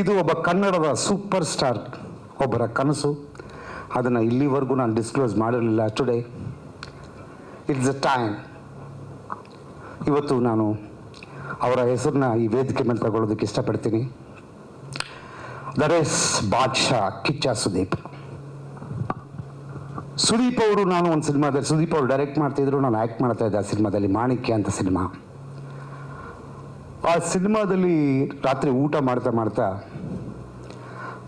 ಇದು ಒಬ್ಬ ಕನ್ನಡದ ಸೂಪರ್ ಸ್ಟಾರ್ ಒಬ್ಬರ ಕನಸು. ಅದನ್ನು ಇಲ್ಲಿವರೆಗೂ ನಾನು ಡಿಸ್ಕ್ಲೋಸ್ ಮಾಡಿರಲಿಲ್ಲ ಟುಡೇ ಇಟ್ಸ್ ಅ ಟೈಮ್ ಇವತ್ತು ನಾನು ಅವರ ಹೆಸರನ್ನ ಈ ವೇದಿಕೆ ಮೇಲೆ ತಗೊಳ್ಳೋದಕ್ಕೆ ಇಷ್ಟಪಡ್ತೀನಿ. ದಟ್ ಇಸ್ ಬಾದ್ಶಾ ಕಿಚ್ಚ ಸುದೀಪ್ ಸುದೀಪ್ ಅವರು, ನಾನು ಒಂದು ಸಿನಿಮಾದಲ್ಲಿ ಸುದೀಪ್ ಅವರು ಡೈರೆಕ್ಟ್ ಮಾಡ್ತಿದ್ರು, ನಾನು ಆ್ಯಕ್ಟ್ ಮಾಡ್ತಾ ಇದ್ದೆ ಆ ಸಿನಿಮಾದಲ್ಲಿ ಮಾಣಿಕ್ಯ ಅಂತ ಸಿನಿಮಾ ಆ ಸಿನಿಮಾದಲ್ಲಿ ರಾತ್ರಿ ಊಟ ಮಾಡ್ತಾ ಮಾಡ್ತಾ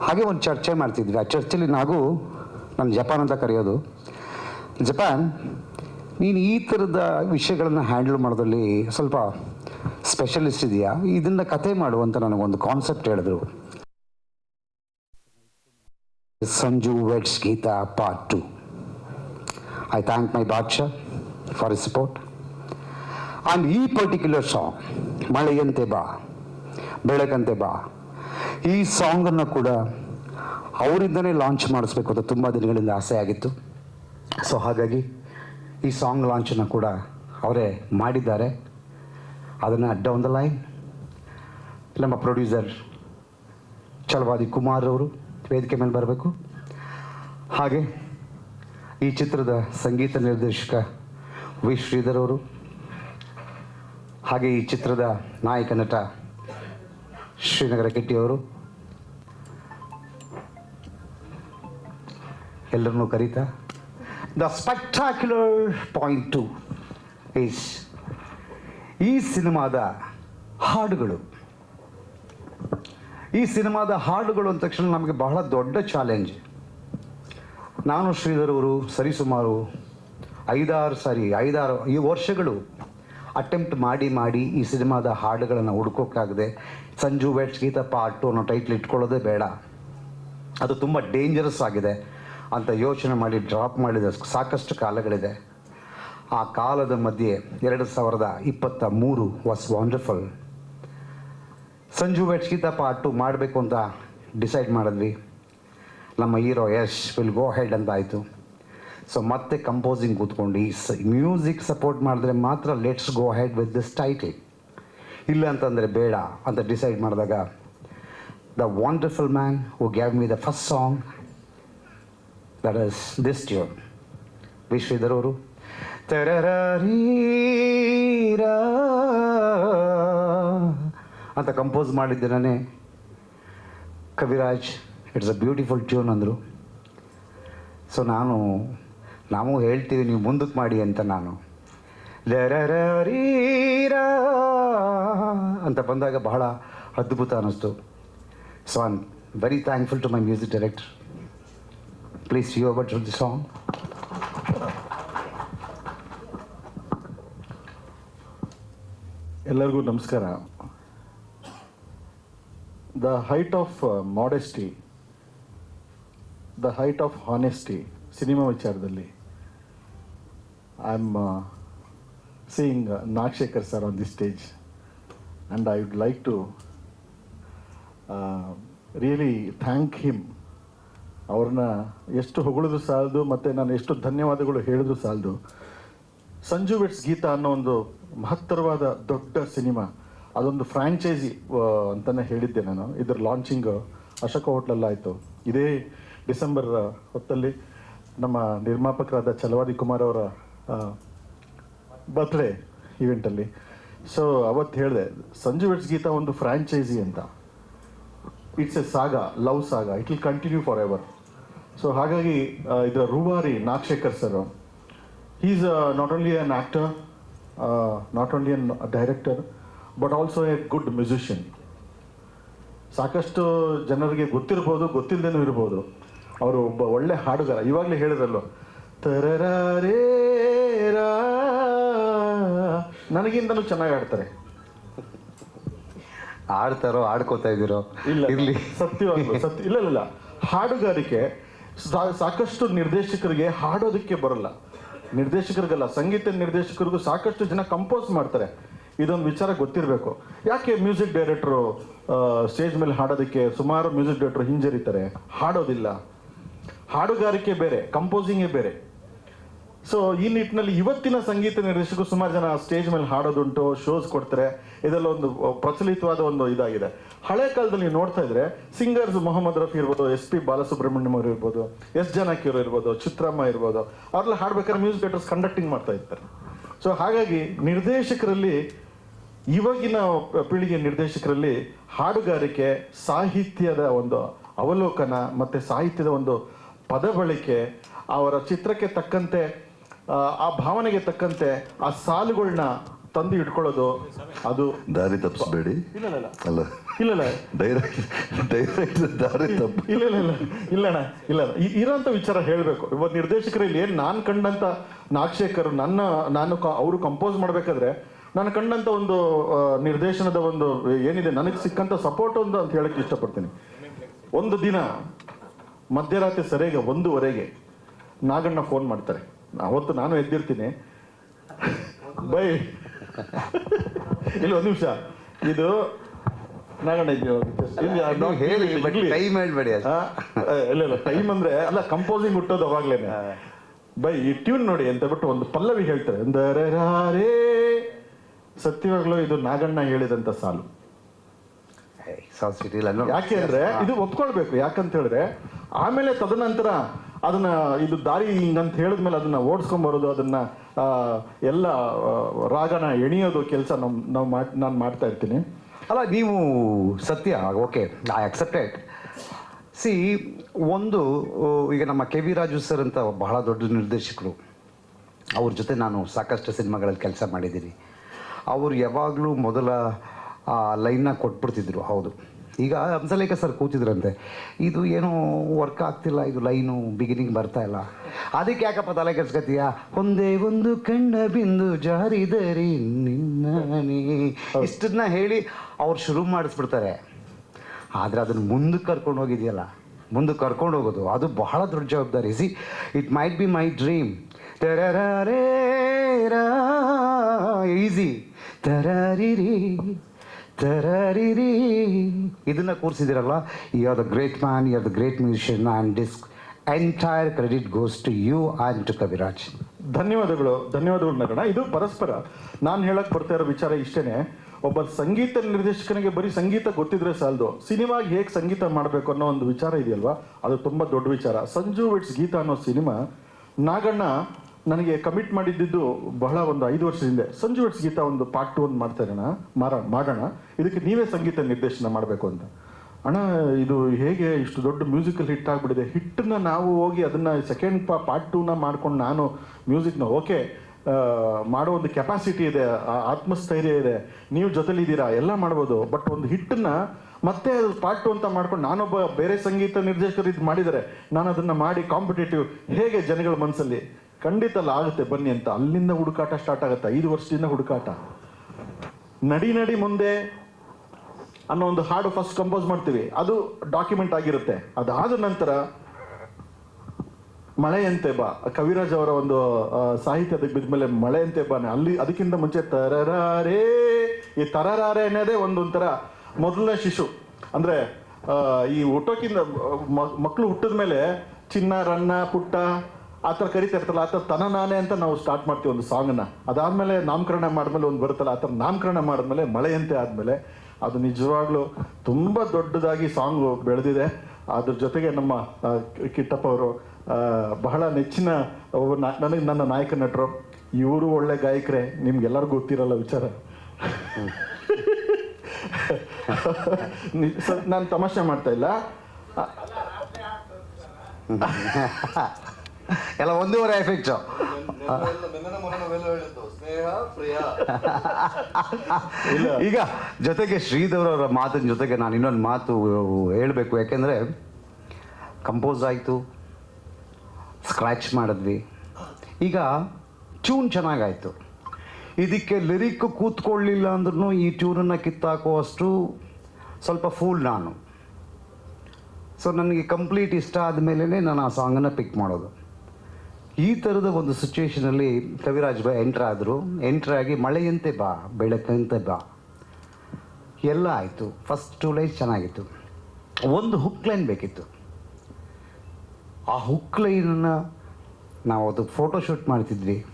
ಹಾಗೆ ಒಂದು ಚರ್ಚೆ ಮಾಡ್ತಿದ್ವಿ. ಆ ಚರ್ಚೆಲಿ ನಾವು ನಾನು ಜಪಾನ್ ಅಂತ ಕರೆಯೋದು. ಜಪಾನ್, ನೀನು ಈ ಥರದ ವಿಷಯಗಳನ್ನು ಹ್ಯಾಂಡಲ್ ಮಾಡೋದ್ರಲ್ಲಿ ಸ್ವಲ್ಪ ಸ್ಪೆಷಲಿಸ್ಟ್ ಇದೆಯಾ? ಇದನ್ನ ಕತೆ ಮಾಡು ಅಂತ ನನಗೊಂದು ಕಾನ್ಸೆಪ್ಟ್ ಹೇಳಿದ್ರು. Sanju weds Geetha part two. I thank my Badshah for support. And ಈ ಪರ್ಟಿಕ್ಯುಲರ್ ಸಾಂಗ್ ಮಳೆಯಂತೆ ಬಾ, ಬೆಳಕಂತೆ ಬಾ, ಈ ಸಾಂಗನ್ನು ಕೂಡ ಅವರಿಂದನೇ ಲಾಂಚ್ ಮಾಡಿಸ್ಬೇಕು ಅಂತ ತುಂಬ ದಿನಗಳಿಂದ ಆಸೆ ಆಗಿತ್ತು. ಸೊ ಹಾಗಾಗಿ ಈ ಸಾಂಗ್ ಲಾಂಚನ್ನು ಕೂಡ ಅವರೇ ಮಾಡಿದ್ದಾರೆ. ಅದನ್ನು ಡೌನ್ ದ ಲೈನ್ ನಮ್ಮ ಪ್ರೊಡ್ಯೂಸರ್ ಚಲವಾದಿ ಕುಮಾರ್ ಅವರು ವೇದಿಕೆ ಮೇಲೆ ಬರಬೇಕು. ಹಾಗೆ ಈ ಚಿತ್ರದ ಸಂಗೀತ ನಿರ್ದೇಶಕ ವಿ ಶ್ರೀಧರ್ ಅವರು ಹಾಗೆ ಈ ಚಿತ್ರದ ನಾಯಕ ನಟ ಶ್ರೀನಗರ ಕೆಟ್ಟಿಯವರು ಎಲ್ಲರನ್ನೂ ಕರೀತಾ the spectacular point two is ಈ ಸಿನಿಮಾದ ಹಾಡುಗಳು. ಈ ಸಿನಿಮಾದ ಹಾಡುಗಳು ಅಂದ ತಕ್ಷಣ ನಮಗೆ ಬಹಳ ದೊಡ್ಡ ಚಾಲೆಂಜ್ ನಾನು ಶ್ರೀಧರ್ ಅವರು ಸರಿಸುಮಾರು ಐದಾರು ಸಾರಿ, ಐದಾರು ಈ ವರ್ಷಗಳು ಅಟೆಂಪ್ಟ್ ಮಾಡಿ ಮಾಡಿ ಈ ಸಿನಿಮಾದ ಹಾಡುಗಳನ್ನು ಹುಡ್ಕೋಕ್ಕಾಗದೆ ಸಂಜು ವೆಟ್ಸ್ ಗೀತ ಪಾರ್ಟ್ ಅನ್ನೋ ಟೈಟ್ಲ್ ಇಟ್ಕೊಳ್ಳೋದೇ ಬೇಡ. ಅದು ತುಂಬ ಡೇಂಜರಸ್ ಆಗಿದೆ ಅಂತ ಯೋಚನೆ ಮಾಡಿ ಡ್ರಾಪ್ ಮಾಡಿದ ಸಾಕಷ್ಟು ಕಾಲಗಳಿದೆ. ಆ ಕಾಲದ ಮಧ್ಯೆ ಎರಡು ಸಾವಿರದ ಇಪ್ಪತ್ತ ಮೂರು was wonderful Sanju weds Geetha part ಮಾಡಬೇಕು ಅಂತ ಡಿಸೈಡ್ ಮಾಡಿದ್ವಿ. ನಮ್ಮ hero Yash will go head ಅಂತ ಆಯಿತು. ಸೊ ಮತ್ತೆ ಕಂಪೋಸಿಂಗ್ ಕೂತ್ಕೊಂಡು ಮ್ಯೂಸಿಕ್ ಸಪೋರ್ಟ್ ಮಾಡಿದ್ರೆ ಮಾತ್ರ let's go head with this title ಇಲ್ಲ ಅಂತಂದರೆ ಬೇಡ ಅಂತ ಡಿಸೈಡ್ ಮಾಡಿದಾಗ the wonderful man who gave me the first song that is this tune ವಿಶ್ವೇಧರ್ ಅವರು ಅಂತ ಕಂಪೋಸ್ ಮಾಡಿದ್ದೇನೆ Kaviraj it's a beautiful tune ಅಂದರು. ಸೊ ನಾನು ನಾವು ಹೇಳ್ತೀವಿ, ನೀವು ಮುಂದಕ್ಕೆ ಮಾಡಿ ಅಂತ ನಾನು. ಲರರೀರಾ ಅಂತ ಬಂದಾಗ ಬಹಳ ಅದ್ಭುತ ಅನ್ನಿಸ್ತು so I very thankful to my music director please you about the song ಎಲ್ಲರಿಗೂ ನಮಸ್ಕಾರ. The height of modesty the height of honesty cinema ವಿಚಾರದಲ್ಲಿ. I am seeing Nagashekar sir on the stage and I would like to really thank him ಅವ್ರನ್ನ ಎಷ್ಟು ಹೊಗಳಿದ್ರು ಸಾಲದು, ಮತ್ತು ನಾನು ಎಷ್ಟು ಧನ್ಯವಾದಗಳು ಹೇಳಿದ್ರು ಸಾಲದು. ಸಂಜು ವೆಟ್ಸ್ ಗೀತಾ ಅನ್ನೋ ಒಂದು ಮಹತ್ತರವಾದ ದೊಡ್ಡ ಸಿನಿಮಾ. ಅದೊಂದು ಫ್ರ್ಯಾಂಚೈಸಿ ಅಂತಲೇ ಹೇಳಿದ್ದೆ ನಾನು. ಇದರ ಲಾಂಚಿಂಗ್ ಅಶೋಕ ಹೋಟ್ಲಲ್ಲಾಯಿತು ಇದೇ ಡಿಸೆಂಬರ್, ಹೊತ್ತಲ್ಲಿ ನಮ್ಮ ನಿರ್ಮಾಪಕರಾದ ಚಲವಾದಿ ಕುಮಾರ್ ಅವರ ಬರ್ತ್ಡೇ ಇವೆಂಟಲ್ಲಿ ಸೊ ಅವತ್ತು ಹೇಳಿದೆ, ಸಂಜು ವೆಟ್ಸ್ ಗೀತಾ ಒಂದು ಫ್ರ್ಯಾಂಚೈಸಿ ಅಂತ. It's a saga love saga it will continue for ever so ಹಾಗಾಗಿ ಇದರ ರೂವಾರಿ Nagashekar sir is not only an actor not only an director but also a good musician ಸಾಕಷ್ಟು ಜನರಿಗೆ ಗೊತ್ತಿರ್ಬೋದು ಗೊತ್ತಿಲ್ಲದೇನೂ ಇರ್ಬೋದು. ಅವರು ಒಬ್ಬ ಒಳ್ಳೆ ಹಾಡುಗಾರ. ಇವಾಗಲೇ ಹೇಳಿದ್ರಲ್ಲೋ ತರರೇ ನನಗಿಂತನೂ ಚೆನ್ನಾಗಿ ಆಡ್ತಾರೆ. ಆಡ್ತಾರೋ ಆಡ್ಕೋತಾ ಇದ್ದೀರೋ? ಇಲ್ಲ ಇರಲಿ. ಸತ್ಯವಾಗ್ಲು ಸತ್ಯ ಇಲ್ಲ ಇಲ್ಲ ಇಲ್ಲ. ಹಾಡುಗಾರಿಕೆ ಸಾಕಷ್ಟು ನಿರ್ದೇಶಕರಿಗೆ ಹಾಡೋದಕ್ಕೆ ಬರಲ್ಲ. ನಿರ್ದೇಶಕರಿಗಲ್ಲ ಸಂಗೀತ ನಿರ್ದೇಶಕರಿಗೂ ಸಾಕಷ್ಟು ಜನ ಕಂಪೋಸ್ ಮಾಡ್ತಾರೆ. ಇದೊಂದು ವಿಚಾರ ಗೊತ್ತಿರಬೇಕು. ಯಾಕೆ ಮ್ಯೂಸಿಕ್ ಡೈರೆಕ್ಟ್ರು ಸ್ಟೇಜ್ ಮೇಲೆ ಹಾಡೋದಕ್ಕೆ ಸುಮಾರು ಮ್ಯೂಸಿಕ್ ಡೈರೆಕ್ಟ್ರು ಹಿಂಜರಿತಾರೆ? ಹಾಡೋದಿಲ್ಲ. ಹಾಡುಗಾರಿಕೆ ಬೇರೆ ಕಂಪೋಸಿಂಗೇ ಬೇರೆ. ಸೊ ಈ ನಿಟ್ಟಿನಲ್ಲಿ ಇವತ್ತಿನ ಸಂಗೀತ ನಿರ್ದೇಶಕರು ಸುಮಾರು ಜನ ಸ್ಟೇಜ್ ಮೇಲೆ ಹಾಡೋದುಂಟು ಶೋಸ್ ಕೊಡ್ತಾರೆ. ಇದೆಲ್ಲ ಒಂದು ಪ್ರಚಲಿತವಾದ ಒಂದು ಇದಾಗಿದೆ. ಹಳೆ ಕಾಲದಲ್ಲಿ ನೋಡ್ತಾ ಇದ್ರೆ ಸಿಂಗರ್ಸ್ ಮೊಹಮ್ಮದ್ ರಫಿ ಇರ್ಬೋದು, ಎಸ್ ಪಿ ಬಾಲಸುಬ್ರಹ್ಮಣ್ಯಂ ಅವರು ಇರ್ಬೋದು, ಎಸ್ ಜಾನಕಿ ಅವರು ಇರ್ಬೋದು, ಚಿತ್ರಮ್ಮ ಇರ್ಬೋದು, ಅವ್ರೆಲ್ಲ ಹಾಡ್ಬೇಕಾದ್ರೆ ಮ್ಯೂಸಿಕ್ ಡೈರೆಕ್ಟರ್ಸ್ ಕಂಡಕ್ಟಿಂಗ್ ಮಾಡ್ತಾ ಇರ್ತಾರೆ. ಸೊ ಹಾಗಾಗಿ ನಿರ್ದೇಶಕರಲ್ಲಿ, ಇವಾಗಿನ ಪೀಳಿಗೆ ನಿರ್ದೇಶಕರಲ್ಲಿ ಹಾಡುಗಾರಿಕೆ, ಸಾಹಿತ್ಯದ ಒಂದು ಅವಲೋಕನ ಮತ್ತೆ ಸಾಹಿತ್ಯದ ಒಂದು ಪದ ಬಳಕೆ ಅವರ ಚಿತ್ರಕ್ಕೆ ತಕ್ಕಂತೆ ಆ, ಭಾವನೆಗೆ ತಕ್ಕಂತೆ ಆ ಸಾಲುಗಳನ್ನ ತಂದು ಇಟ್ಕೊಳ್ಳೋದು ಅದು ದಾರಿ ತಪ್ಪಿಸ್ಬೇಡಿ. ಇಲ್ಲ ಇಲ್ಲ ಅಲ್ಲ. ಇಲ್ಲ ಇಲ್ಲ ಡೈರೆಕ್ಟ್ ಡೈರೆಕ್ಟ್ ದಾರಿ ತಪ್ಪು. ಇಲ್ಲ ಇಲ್ಲ ಇಲ್ಲ ಇಲ್ಲಣ್ಣ ಇಲ್ಲ ಇರೋಂಥ ವಿಚಾರ ಹೇಳಬೇಕು. ಇವತ್ತು ನಿರ್ದೇಶಕರಲ್ಲಿ ಏನು ನಾನು ಕಂಡಂತ ನಾಗಶೇಖರ್ ನನ್ನ ನಾನು ಅವರು ಕಂಪೋಸ್ ಮಾಡಬೇಕಾದ್ರೆ ನಾನು ಕಂಡಂತ ಒಂದು ನಿರ್ದೇಶನದ ಒಂದು ಏನಿದೆ ನನಗೆ ಸಿಕ್ಕಂತ ಸಪೋರ್ಟ್ ಒಂದು ಅಂತ ಹೇಳಕ್ ಇಷ್ಟಪಡ್ತೀನಿ. ಒಂದು ದಿನ ಮಧ್ಯರಾತ್ರಿ ಸರಿಯಾಗಿ ಒಂದೂವರೆಗೆ ನಾಗಣ್ಣ ಫೋನ್ ಮಾಡ್ತಾರೆ. ಅವತ್ತು ನಾನು ಎದ್ದಿರ್ತೀನಿ. ಬೈ. ಇಲ್ಲ ಒಂದು ನಿಮಿಷ. ಇದು ಹೇಳಿ ಟೈಮ್ ಮಾಡಬೇಡಿ ಇಲ್ಲ ಇಲ್ಲ ಟೈಮ್ ಅಂದ್ರೆ ಅಲ್ಲ ಕಂಪೋಸಿಂಗ್ ಹುಟ್ಟೋದು ಅವಾಗ್ಲೇನೆ. ಬೈ ಈ ಟ್ಯೂನ್ ನೋಡಿ ಅಂತ ಬಿಟ್ಟು ಒಂದು ಪಲ್ಲವಿ ಹೇಳ್ತಾರೆ. ಅಂದರೇ ಸತ್ಯವಾಗ್ಲೂ ಇದು ನಾಗಣ್ಣ ಹೇಳಿದಂತ ಸಾಲು. ಯಾಕೆ ಅಂದ್ರೆ ಇದು ಒಪ್ಕೊಳ್ಬೇಕು. ಯಾಕಂತ ಹೇಳಿದ್ರೆ ಆಮೇಲೆ ತದನಂತರ ಅದನ್ನ ಇದು ದಾರಿ ಹಿಂಗಂತ ಹೇಳಿದ್ಮೇಲೆ ಅದನ್ನ ಓಡಿಸ್ಕೊಂಡ್ ಬರೋದು ಅದನ್ನ ಎಲ್ಲ ರಾಗನ ಎಣಿಯೋದು ಕೆಲಸ ನಮ್, ನಾವು ಮಾಡ್, ನಾನು ಮಾಡ್ತಾ ಇರ್ತೀನಿ. ಅಲ್ಲ, ನೀವು ಸತ್ಯ, ಓಕೆ, ಐ ಅಕ್ಸೆಪ್ಟೆಡ್ ಸಿ, ಒಂದು ಈಗ ನಮ್ಮ ಕೆ ವಿ ರಾಜು ಸರ್ ಅಂತ ಬಹಳ ದೊಡ್ಡ ನಿರ್ದೇಶಕರು. ಅವ್ರ ಜೊತೆ ನಾನು ಸಾಕಷ್ಟು ಸಿನಿಮಾಗಳಲ್ಲಿ ಕೆಲಸ ಮಾಡಿದ್ದೀನಿ. ಅವರು ಯಾವಾಗಲೂ ಮೊದಲ ಲೈನ್ನ ಕೊಟ್ಬಿಡ್ತಿದ್ರು, ಹೌದು. ಈಗ ಹಂಸಲೇಖ ಸರ್ ಕೂತಿದ್ರಂತೆ. ಇದು ಏನು ವರ್ಕ್ ಆಗ್ತಿಲ್ಲ ಇದು ಲೈನು ಬಿಗಿನಿಂಗ್ ಬರ್ತಾ ಇಲ್ಲ. ಅದಕ್ಕೆ ಯಾಕಪ್ಪ ತಲೆ ಕೆಡ್ಸ್ಕತೀಯ ಒಂದೇ ಒಂದು ಕಣ್ಣ ಬಿಂದು ಜಾರಿದರಿ ನಿನ್ನನೇ ಇಷ್ಟನ್ನ ಹೇಳಿ ಅವ್ರು ಶುರು ಮಾಡಿಸ್ಬಿಡ್ತಾರೆ. ಆದರೆ ಅದನ್ನು ಮುಂದಕ್ಕೆ ಕರ್ಕೊಂಡು ಹೋಗಿದೆಯಲ್ಲ? ಮುಂದಕ್ಕೆ ಕರ್ಕೊಂಡು ಹೋಗೋದು ಅದು ಬಹಳ ದೊಡ್ಡ ಜವಾಬ್ದಾರಿ. See it might be my dream easy ತರಾರಿರಿ. ಇದನ್ನ ಕೂರಿಸಿದಿರಲ್ಲ you are the great man you are the great musician and this entire credit goes to you and to Kaviraj ಧನ್ಯವಾದಗಳು ಧನ್ಯವಾದಗಳು ನಗಣ ಇದು ಪರಸ್ಪರ. ನಾನು ಹೇಳಕ್ ಬರ್ತಾ ಇರೋ ವಿಚಾರ ಇಷ್ಟೇನೆ. ಒಬ್ಬ ಸಂಗೀತ ನಿರ್ದೇಶಕನಿಗೆ ಬರೀ ಸಂಗೀತ ಗೊತ್ತಿದ್ರೆ ಸಾಲದು. ಸಿನಿಮಾಗೆ ಹೇಗೆ ಸಂಗೀತ ಮಾಡಬೇಕು ಅನ್ನೋ ಒಂದು ವಿಚಾರ ಇದೆಯಲ್ವಾ? ಅದು ತುಂಬಾ ದೊಡ್ಡ ವಿಚಾರ. ಸಂಜು ವಿಟ್ಸ್ ಗೀತಾ ಅನ್ನೋ ಸಿನಿಮಾ. ನಾಗಣ್ಣ ನನಗೆ ಕಮಿಟ್ ಮಾಡಿದ್ದು ಬಹಳ ಒಂದು ಐದು ವರ್ಷದ ಹಿಂದೆ. ಸಂಜು ವರ್ಷ ಗೀತಾ ಒಂದು ಪಾರ್ಟ್ ಟು ಒಂದು ಮಾಡ್ತಾರೆ ಮಾರ, ಮಾಡೋಣ. ಇದಕ್ಕೆ ನೀವೇ ಸಂಗೀತ ನಿರ್ದೇಶನ ಮಾಡಬೇಕು ಅಂತ. ಅಣ್ಣ, ಇದು ಹೇಗೆ ಇಷ್ಟು ದೊಡ್ಡ ಮ್ಯೂಸಿಕಲ್ ಹಿಟ್ ಆಗ್ಬಿಟ್ಟಿದೆ? ಹಿಟ್ಟನ್ನ ನಾವು ಹೋಗಿ ಅದನ್ನ ಸೆಕೆಂಡ್ ಪಾ ಪಾರ್ಟ್ ಟೂನ ಮಾಡ್ಕೊಂಡು ನಾನು ಮ್ಯೂಸಿಕ್ನ ಓಕೆ ಮಾಡೋ ಒಂದು ಕೆಪಾಸಿಟಿ ಇದೆ ಆತ್ಮಸ್ಥೈರ್ಯ ಇದೆ, ನೀವು ಜೊತೆಲಿದ್ದೀರಾ? ಎಲ್ಲ ಮಾಡ್ಬೋದು. ಬಟ್ ಒಂದು ಹಿಟ್ಟನ್ನ ಮತ್ತೆ ಪಾರ್ಟ್ ಟು ಅಂತ ಮಾಡ್ಕೊಂಡು ನಾನೊಬ್ಬ ಬೇರೆ ಸಂಗೀತ ನಿರ್ದೇಶಕರು ಇದು ಮಾಡಿದರೆ ನಾನು ಅದನ್ನು ಮಾಡಿ ಕಾಂಪಿಟೇಟಿವ್ ಹೇಗೆ ಜನಗಳ ಮನಸ್ಸಲ್ಲಿ ಖಂಡಿತ ಅಲ್ಲ ಆಗುತ್ತೆ, ಬನ್ನಿ ಅಂತ. ಅಲ್ಲಿಂದ ಹುಡುಕಾಟ ಸ್ಟಾರ್ಟ್ ಆಗುತ್ತೆ. ಐದು ವರ್ಷದಿಂದ ಹುಡುಕಾಟ. ನಡಿ ನಡಿ ಮುಂದೆ ಅನ್ನೋ ಒಂದು ಹಾಡು ಫಸ್ಟ್ ಕಂಪೋಸ್ ಮಾಡ್ತೀವಿ. ಅದು ಡಾಕ್ಯುಮೆಂಟ್ ಆಗಿರುತ್ತೆ. ಅದಾದ ನಂತರ ಮಳೆಯಂತೆ ಬಾ. ಕವಿರಾಜ್ ಅವರ ಒಂದು ಸಾಹಿತ್ಯದ ಸಾಹಿತ್ಯ ಅದಕ್ಕೆ ಬಿದ್ಮೇಲೆ ಮಳೆಯಂತೆ ಬಾನೆ. ಅಲ್ಲಿ, ಅದಕ್ಕಿಂತ ಮುಂಚೆ ತರರಾರೇ, ಈ ತರರಾರೆ ಅನ್ನೋದೇ ಒಂದೊಂಥರ ಮೊದಲನೇ ಶಿಶು. ಅಂದ್ರೆ ಈ ಹುಟ್ಟೋಕ್ಕಿಂತ ಮಕ್ಕಳು ಹುಟ್ಟಿದ ಮೇಲೆ ಚಿನ್ನ, ರನ್ನ, ಪುಟ್ಟ ಆ ಥರ ಕರಿತಾ ಆ ಥರ ತನ ನಾನೇ ಅಂತ ನಾವು ಸ್ಟಾರ್ಟ್ ಮಾಡ್ತೀವಿ ಒಂದು ಸಾಂಗ್ನ ಅದಾದಮೇಲೆ ನಾಮಕರಣ ಮಾಡಿದ್ಮೇಲೆ ಒಂದು ಬರುತ್ತಲ್ಲ, ಆ ಥರ ನಾಮಕರಣ ಮಾಡಿದ್ಮೇಲೆ ಮಳೆಯಂತೆ ಆದಮೇಲೆ ಅದು ನಿಜವಾಗ್ಲೂ ತುಂಬ ದೊಡ್ಡದಾಗಿ ಸಾಂಗ್ ಬೆಳೆದಿದೆ. ಅದ್ರ ಜೊತೆಗೆ ನಮ್ಮ ಕಿಟ್ಟಪ್ಪ ಅವರು ಬಹಳ ನೆಚ್ಚಿನ ನನಗೆ ನನ್ನ ನಾಯಕ ನಟರು. ಇವರು ಒಳ್ಳೆ ಗಾಯಕರೇ, ನಿಮ್ಗೆಲ್ಲರಿಗೂ ಗೊತ್ತಿರಲ್ಲ ವಿಚಾರ. ನಾನು ತಮಾಷೆ ಮಾಡ್ತಾ ಇಲ್ಲ. ಎಲ್ಲ ಒಂದೂವರೆ ಎಫೆಕ್ಟ್ ಈಗ ಜೊತೆಗೆ ಶ್ರೀಧರ್ ಅವರ ಮಾತಿನ ಜೊತೆಗೆ ನಾನು ಇನ್ನೊಂದು ಮಾತು ಹೇಳಬೇಕು. ಯಾಕೆಂದರೆ ಕಂಪೋಸ್ ಆಯಿತು ಸ್ಕ್ರ್ಯಾಚ್ ಮಾಡಿದ್ವಿ. ಈಗ ಟ್ಯೂನ್ ಚೆನ್ನಾಗಾಯಿತು. ಇದಕ್ಕೆ ಲಿರಿಕ್ ಕೂತ್ಕೊಳ್ಳಿಲ್ಲ ಅಂದ್ರೂ ಈ ಟ್ಯೂನನ್ನು ಕಿತ್ತಾಕುವಷ್ಟು ಸ್ವಲ್ಪ ಫೂಲ್ ನಾನು. ಸೊ ನನಗೆ ಕಂಪ್ಲೀಟ್ ಇಷ್ಟ ಆದಮೇಲೆ ನಾನು ಆ ಸಾಂಗನ್ನು ಪಿಕ್ ಮಾಡೋದು. ಈ ಥರದ ಒಂದು ಸಿಚುವೇಶನಲ್ಲಿ ಕವಿರಾಜ್ ಬಾ ಎಂಟ್ರ್ ಆದರು. ಎಂಟ್ರ್ ಆಗಿ ಮಳೆಯಂತೆ ಬಾ, ಬೆಳಕಂತೆ ಬಾ. ಎಲ್ಲ ಆಯಿತು. ಫಸ್ಟ್ ಟು ಲೈನ್ ಚೆನ್ನಾಗಿತ್ತು. ಒಂದು ಹುಕ್ ಲೈನ್ ಬೇಕಿತ್ತು. ಆ ಹುಕ್ ಲೈನನ್ನು ನಾವು ಅದು ಫೋಟೋಶೂಟ್ ಮಾಡ್ತಿದ್ವಿ.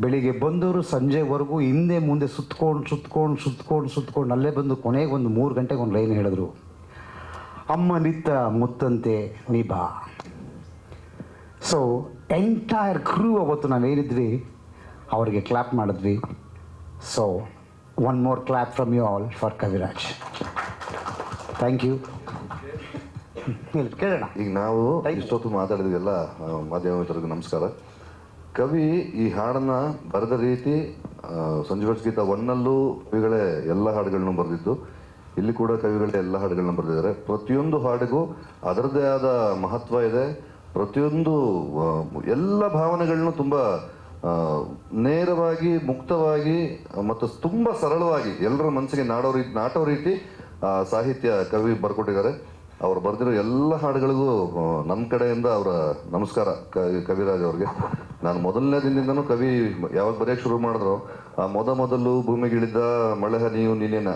ಬೆಳಿಗ್ಗೆ ಬಂದವರು ಸಂಜೆವರೆಗೂ ಹಿಂದೆ ಮುಂದೆ ಸುತ್ಕೊಂಡು ಸುತ್ಕೊಂಡು ಸುತ್ಕೊಂಡು ಸುತ್ಕೊಂಡು ಅಲ್ಲೇ ಬಂದು ಕೊನೆಗೆ ಒಂದು ಮೂರು ಗಂಟೆಗೆ ಒಂದು ಲೈನ್ ಹೇಳಿದ್ರು. ಅಮ್ಮ ನಿತ್ತ ಮುತ್ತಂತೆ ನೀ ಬಾ. ಸೊ ಎಂಟೈರ್ ಕ್ರೂ ಅವತ್ತು ನಾವೇನಿದ್ವಿ ಅವರಿಗೆ ಕ್ಲಾಪ್ ಮಾಡಿದ್ವಿ. So one more clap from you all for Kaviraj thank you ಕೇಳೋಣ. ಈಗ ನಾವು. ಇಷ್ಟೊತ್ತು ಮಾತಾಡಿದ್ವಿಲ್ಲ ಎಲ್ಲ ಮಾಧ್ಯಮ ಮಿತ್ರರಿಗೆ ನಮಸ್ಕಾರ. ಕವಿ ಈ ಹಾಡನ್ನ ಬರೆದ ರೀತಿ ಸಂಜೀವಸ್ ಗೀತಾ ಗೀತ ಒನ್ನಲ್ಲೂ ಕವಿಗಳೇ ಎಲ್ಲ ಹಾಡುಗಳನ್ನೂ ಬರೆದಿದ್ದು. ಇಲ್ಲಿ ಕೂಡ ಕವಿಗಳೇ ಎಲ್ಲ ಹಾಡುಗಳನ್ನ ಬರೆದಿದ್ದಾರೆ. ಪ್ರತಿಯೊಂದು ಹಾಡಿಗೂ ಅದರದ್ದೇ ಆದ ಮಹತ್ವ ಇದೆ. ಪ್ರತಿಯೊಂದು ಎಲ್ಲ ಭಾವನೆಗಳನ್ನು ತುಂಬ ನೇರವಾಗಿ, ಮುಕ್ತವಾಗಿ, ಮತ್ತು ತುಂಬ ಸರಳವಾಗಿ ಎಲ್ಲರ ಮನಸ್ಸಿಗೆ ನಾಡೋ ರೀತಿ ನಾಟೋ ರೀತಿ ಸಾಹಿತ್ಯ ಕವಿ ಬರ್ಕೊಟ್ಟಿದ್ದಾರೆ. ಅವ್ರು ಬರೆದಿರೋ ಎಲ್ಲ ಹಾಡುಗಳಿಗೂ ನಮ್ಮ ಕಡೆಯಿಂದ ಅವರ ನಮಸ್ಕಾರ ಕವಿರಾಜ್ ಅವ್ರಿಗೆ. ನಾನು ಮೊದಲನೇ ದಿನದಿಂದನೂ ಕವಿ ಯಾವಾಗ ಬರೆಯಕ್ಕೆ ಶುರು ಮಾಡಿದ್ರು, ಆ, ಮೊದ ಮೊದಲು ಭೂಮಿಗಿಳಿದ ಮಳೆ ಹನಿಯು ನೀನೇನ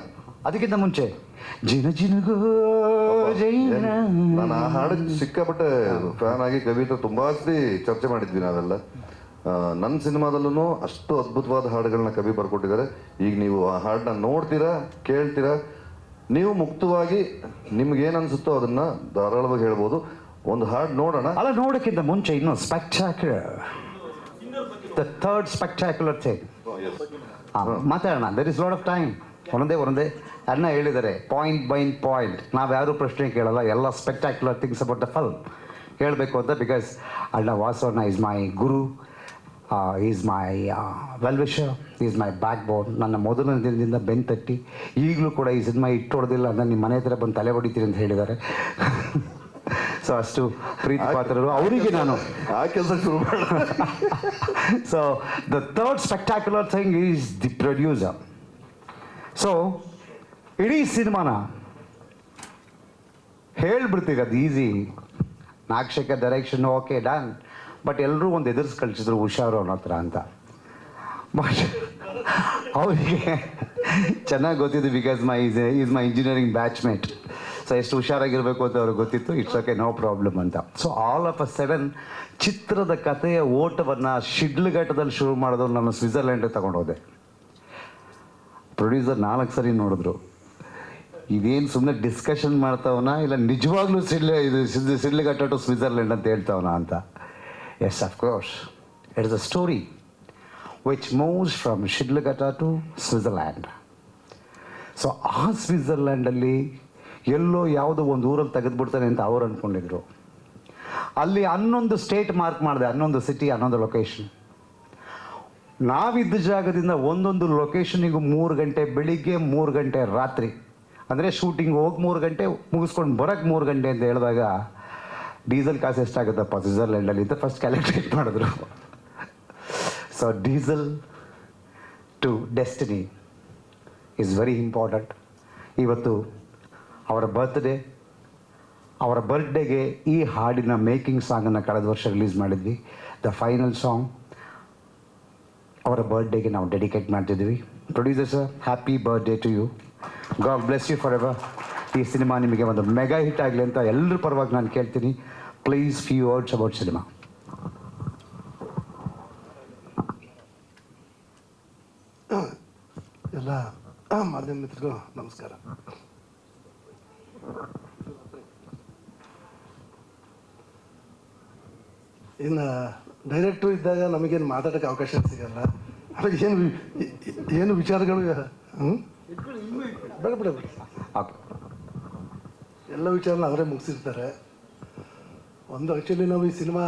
ಅದಕ್ಕಿಂತ ಮುಂಚೆ, ಜಿನ ಜಿನುಗೋ ಜೈನ ನಾನು ಆ ಹಾಡು ಸಿಕ್ಕಾಪಟ್ಟೆ ಫ್ಯಾನ್ ಆಗಿ ಕವಿತಾ ತುಂಬಾ ಸತಿ ಚರ್ಚೆ ಮಾಡಿದ್ವಿ ನಾವೆಲ್ಲ. ನನ್ನ ಸಿನಿಮಾದಲ್ಲೂ ಅಷ್ಟು ಅದ್ಭುತವಾದ ಹಾಡುಗಳನ್ನ ಕವಿ ಬರ್ಕೊಟ್ಟಿದ್ದಾರೆ. ಈಗ ನೀವು ಆ ಹಾಡನ್ನ ನೋಡ್ತೀರಾ ಕೇಳ್ತೀರಾ ನೀವು ಮುಕ್ತವಾಗಿ ನಿಮ್ಗೆ ಏನ್ ಅನ್ಸುತ್ತೋ ಅದನ್ನ ಧಾರಾಳವಾಗಿ ಹೇಳ್ಬೋದು. ಒಂದು ಹಾಡು ನೋಡೋಣ. ಅಲ್ಲ ನೋಡೋಕ್ಕಿಂತ ಮುಂಚೆ ಇನ್ನು spectacular the third spectacular thing ಮಾತಾಡೋಣ. There is lot of time ಒಂದೇ ಒಂದೊಂದೇ. ಅಣ್ಣ ಹೇಳಿದ್ದಾರೆ ಪಾಯಿಂಟ್ ಬೈನ್ ಪಾಯಿಂಟ್ ನಾವು ಯಾರು ಪ್ರಶ್ನೆ ಕೇಳಲ್ಲ ಎಲ್ಲ ಸ್ಪೆಕ್ಟ್ಯಾಕ್ಯುಲರ್ ಥಿಂಗ್ಸ್ ಅಬೌಟ್ ದ ಫಲ್ ಹೇಳಬೇಕು ಅಂತ ಬಿಕಾಸ್ ಅಣ್ಣ ವಾಸವಣ್ಣ is my guru is my well wisher is my backbone ನನ್ನ ಮೊದಲನೇ ದಿನದಿಂದ ಬೆನ್ ತಟ್ಟಿ ಈಗಲೂ ಕೂಡ ಈ ಸಿನಿಮಾ ಇಟ್ಟೊಡ್ದಿಲ್ಲ ಅಂದರೆ ನಿಮ್ಮ ಮನೆ ಹತ್ರ ಬಂದು ತಲೆ ಹೊಡಿತೀರಿ ಅಂತ ಹೇಳಿದ್ದಾರೆ. ಸೊ ಅಷ್ಟು ಪ್ರೀತಿ ಪಾತ್ರರು. ಅವರಿಗೆ ನಾನು. ಆ ಕೆಲಸ ಶುರು ಮಾಡ. So the third spectacular thing is the producer so ಇಡೀ ಸಿನಿಮಾನ ಹೇಳ್ಬಿಡ್ತೀವಿ, ಅದು ಈಸಿ ನಾಕ್ಷಕ ಡೈರೆಕ್ಷನ್ ಓಕೆ ಡನ್ ಬಟ್ ಎಲ್ಲರೂ ಒಂದು ಎದುರಿಸಿ ಕಳಿಸಿದ್ರು ಹುಷಾರು ಅನ್ನೋ ಹತ್ರ ಅಂತ. ಬಟ್ ಅವರಿಗೆ ಚೆನ್ನಾಗಿ ಗೊತ್ತಿತ್ತು because my is is my engineering batchmate so ಎಷ್ಟು ಹುಷಾರಾಗಿರಬೇಕು ಅಂತ ಅವ್ರಿಗೆ ಗೊತ್ತಿತ್ತು ಇಟ್ಸ್ ಓಕೆ ನೋ ಪ್ರಾಬ್ಲಮ್ ಅಂತ. So all of a seven ಚಿತ್ರದ ಕಥೆಯ ಓಟವನ್ನು ಶಿಡ್ಲಘಟ್ಟದಲ್ಲಿ ಶುರು ಮಾಡಿದವ್ರು ನಾನು ಸ್ವಿಟ್ಜರ್ಲ್ಯಾಂಡಿಗೆ ತಗೊಂಡೋದೆ. ಪ್ರೊಡ್ಯೂಸರ್ ನಾಲ್ಕು ಸರಿ ನೋಡಿದ್ರು. ಇದೇನು ಸುಮ್ಮನೆ ಡಿಸ್ಕಷನ್ ಮಾಡ್ತಾವನ? ಇಲ್ಲ ನಿಜವಾಗ್ಲೂ ಸಿಡ್ಲೆ ಇದು ಸಿಡ್ ಸಿಡ್ಲೆ ಟು ಸ್ವಿಟ್ಜರ್ಲೆಂಡ್ ಅಂತ ಹೇಳ್ತಾವನ ಅಂತ? Yes of course it's a story which moves from Shidlaghatta to Switzerland so ಆ ಸ್ವಿಟ್ಜರ್ಲ್ಯಾಂಡಲ್ಲಿ ಎಲ್ಲೋ ಯಾವುದೋ ಒಂದು ಊರಲ್ಲಿ ತೆಗೆದುಬಿಡ್ತಾನೆ ಅಂತ ಅವ್ರು ಅಂದ್ಕೊಂಡಿದ್ರು ಅಲ್ಲಿ ಹನ್ನೊಂದು ಸ್ಟೇಟ್ ಮಾರ್ಕ್ ಮಾಡಿದೆ, ಹನ್ನೊಂದು ಸಿಟಿ ಹನ್ನೊಂದು ಲೊಕೇಶನ್ ನಾವಿದ್ದ ಜಾಗದಿಂದ ಒಂದೊಂದು ಲೊಕೇಶನಿಗೂ ಮೂರು ಗಂಟೆ, ಬೆಳಿಗ್ಗೆ ಮೂರು ಗಂಟೆ, ರಾತ್ರಿ. ಅಂದರೆ ಶೂಟಿಂಗ್ ಹೋಗಿ ಮೂರು ಗಂಟೆ, ಮುಗಿಸ್ಕೊಂಡು ಬರೋಕ್ಕೆ ಮೂರು ಗಂಟೆ ಅಂತ ಹೇಳಿದಾಗ ಡೀಸೆಲ್ ಕಾಸು ಎಷ್ಟಾಗುತ್ತಪ್ಪ? ಸ್ವಿಟ್ಜರ್ಲೆಂಡಲ್ಲಿ ಅಂತ ಫಸ್ಟ್ ಕ್ಯಾಲ್ಕುಲೇಟ್ ಮಾಡಿದ್ರು. So diesel to destiny is very important ಇವತ್ತು ಅವರ ಬರ್ತ್ಡೇ ಅವರ ಬರ್ತ್ಡೇಗೆ ಈ ಹಾಡಿನ ಮೇಕಿಂಗ್ ಸಾಂಗನ್ನು ಕಳೆದ ವರ್ಷ ರಿಲೀಸ್ ಮಾಡಿದ್ವಿ. ದ ಫೈನಲ್ ಸಾಂಗ್ ಅವರ ಬರ್ತ್ಡೇಗೆ ನಾವು ಡೆಡಿಕೇಟ್ ಮಾಡ್ತಿದ್ವಿ. Producer sir happy birthday to you God bless you forever ಈ ಸಿನಿಮಾ ನಿಮಗೆ ಒಂದು ಮೆಗಾ ಹಿಟ್ ಆಗಲಿ ಅಂತ ಎಲ್ಲರ ಪರವಾಗಿ ನಾನು ಕೇಳ್ತೀನಿ. Please few words about cinema ಎಲ್ಲ ಮಾಧ್ಯಮ ಮಿತ್ರರು ನಮಸ್ಕಾರ. ಇನ್ನು ಡೈರೆಕ್ಟ್ರು ಇದ್ದಾಗ ನಮಗೇನು ಮಾತಾಡೋಕ್ಕೆ ಅವಕಾಶ ಸಿಗಲ್ಲ. ಏನು ಏನು ವಿಚಾರಗಳು ಹ್ಞೂ ಬೇಡ ಬೇಡ ಬೇಡ ಓಕೆ ಎಲ್ಲ ವಿಚಾರನ ಅವರೇ ಮುಗಿಸಿರ್ತಾರೆ. ಒಂದು ಆ್ಯಕ್ಚುಲಿ ನಾವು ಈ ಸಿನಿಮಾ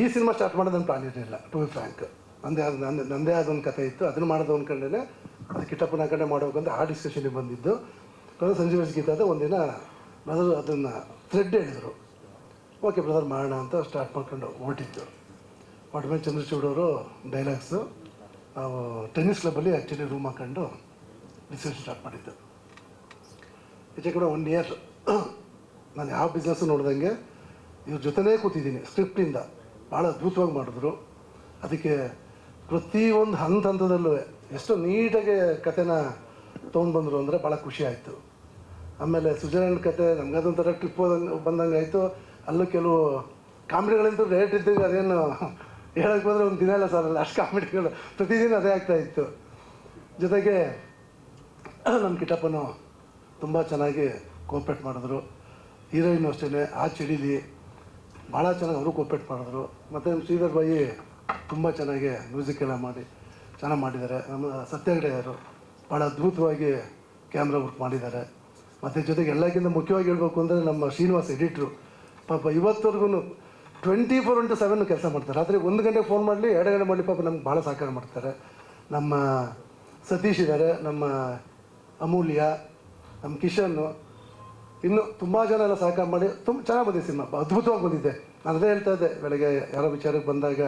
ಈ ಸಿನಿಮಾ ಸ್ಟಾರ್ಟ್ ಮಾಡೋದನ್ನು ಪ್ಲಾನ್ ಇರಲಿಲ್ಲ ಟು ಬಿ ಫ್ರ್ಯಾಂಕ್ ನಂದೇ ಆದ ನನ್ನ ನಂದೇ ಆದ ಒಂದು ಕತೆ ಇತ್ತು. ಅದನ್ನು ಮಾಡೋದು ಅಂದ್ಕೊಂಡೇ ಅದು ಕಿಟ್ಟಪ್ಪನ ಕಡೆ ಮಾಡಬೇಕಂತ ಆ ಡಿಸ್ಕಷನ್ಗೆ ಬಂದಿದ್ದು. ಕೊನೆ ಸಂಜೀವ ಗೀತಾದ ಒಂದಿನ ಬ್ರದರ್ ಅದನ್ನು ಥ್ರೆಡ್ ಹೇಳಿದರು. ಓಕೆ ಬ್ರದರ್ ಮಾಡೋಣ ಅಂತ ಸ್ಟಾರ್ಟ್ ಮಾಡ್ಕೊಂಡು ಹೊರಟಿದ್ದು. ಹೊರಟ್ಮೇಲೆ ಮೇಲೆ ಚಂದ್ರಚೂಡವರು ಡೈಲಾಗ್ಸು ನಾವು ಟೆನ್ನಿಸ್ ಕ್ಲಬ್ಬಲ್ಲಿ ಆ್ಯಕ್ಚುಲಿ ರೂಮ್ ಹಾಕೊಂಡು ಡಿಸ್ಕಷನ್ ಸ್ಟಾರ್ಟ್ ಮಾಡಿದ್ದು. ಈಚೆ ಕೂಡ ಒನ್ ಇಯರ್ ನಾನು ಯಾವ ಬಿಸ್ನೆಸ್ಸು ನೋಡ್ದಂಗೆ ಇವ್ರ ಜೊತೆನೇ ಕೂತಿದ್ದೀನಿ ಸ್ಕ್ರಿಪ್ಟಿಂದ ಭಾಳ ಅದ್ಭುತವಾಗಿ ಮಾಡಿದ್ರು. ಅದಕ್ಕೆ ಪ್ರತಿಯೊಂದು ಹಂತ ಹಂತದಲ್ಲೂ ಎಷ್ಟು ನೀಟಾಗಿ ಕತೆನ ತೊಗೊಂಡು ಬಂದರು ಅಂದರೆ ಭಾಳ ಖುಷಿ ಆಯಿತು. ಆಮೇಲೆ ಸ್ವಿಟ್ಜರ್ಲ್ಯಾಂಡ್ ಕತೆ ನಮ್ಗದೊಂಥರ ಟ್ರಿಪ್ ಹೋದಂಗೆ, ಬಂದಂಗೆ ಆಯಿತು. ಅಲ್ಲೂ ಕೆಲವು ಕಾಮಿಡಿಗಳಿಂದ ರೇಟ್ ಇದ್ದಂಗೆ ಅದೇನು ಹೇಳಕ್ಕೆ ಬಂದರೆ ಒಂದು ದಿನ ಇಲ್ಲ ಸರ್ ಅಲ್ಲ ಅಷ್ಟು ಕಾಮಿಡಿಗಳು ಪ್ರತಿದಿನ ಅದೇ ಆಗ್ತಾಯಿತ್ತು ಜೊತೆಗೆ ನಮ್ಮ ಕಿಟಪ್ಪನು ತುಂಬ ಚೆನ್ನಾಗಿ ಕೋಪರೇಟ್ ಮಾಡಿದ್ರು. ಹೀರೋಯಿನ್ ಅಷ್ಟೇ ಆ ಚಿಡಿಲಿ ಭಾಳ ಚೆನ್ನಾಗಿ ಅವರು ಕೋಪ್ರೇಟ್ ಮಾಡಿದ್ರು. ಮತ್ತು ನಮ್ಮ ಶ್ರೀಧರ್ ಬಾಯಿ ತುಂಬ ಚೆನ್ನಾಗಿ ಮ್ಯೂಸಿಕ್ ಎಲ್ಲ ಮಾಡಿ, ಚೆನ್ನಾಗಿ ಮಾಡಿದ್ದಾರೆ. ನಮ್ಮ ಸತ್ಯಗಡೆಯವರು ಭಾಳ ಅದ್ಭುತವಾಗಿ ಕ್ಯಾಮ್ರಾ ವರ್ಕ್ ಮಾಡಿದ್ದಾರೆ. ಮತ್ತು ಜೊತೆಗೆ ಎಲ್ಲಕ್ಕಿಂತ ಮುಖ್ಯವಾಗಿ ಹೇಳ್ಬೇಕು ಅಂದರೆ ನಮ್ಮ ಶ್ರೀನಿವಾಸ್ ಎಡಿಟ್ರು ಪಾಪ ಇವತ್ತವರೆಗೂ ಟ್ವೆಂಟಿ ಫೋರ್ ಇಂಟು ಸೆವೆನ್ ಕೆಲಸ ಮಾಡ್ತಾರೆ. ರಾತ್ರಿ ಒಂದು ಗಂಟೆಗೆ ಫೋನ್ ಮಾಡಲಿ, ಎರಡು ಗಂಟೆ ಮಾಡಲಿ ಪಾಪ ನಮ್ಗೆ ಭಾಳ ಸಹಕಾರ ಮಾಡ್ತಾರೆ. ನಮ್ಮ ಸತೀಶ್ ಇದ್ದಾರೆ, ನಮ್ಮ ಅಮೂಲ್ಯ ನಮ್ಮ ಕಿಶನ್ನು ಇನ್ನು ತುಂಬ ಜನ ಎಲ್ಲ ಸಹಕಾರ ಮಾಡಿ ತುಂಬ ಚೆನ್ನಾಗಿ ಬಂದಿದೆ ಸಿನಿಮಾ. ಅದ್ಭುತವಾಗಿ ಬಂದಿದೆ. ನಾನು ಅದೇ ಹೇಳ್ತಾ ಇದ್ದೆ, ಬೆಳಗ್ಗೆ ಯಾರೋ ವಿಚಾರಕ್ಕೆ ಬಂದಾಗ,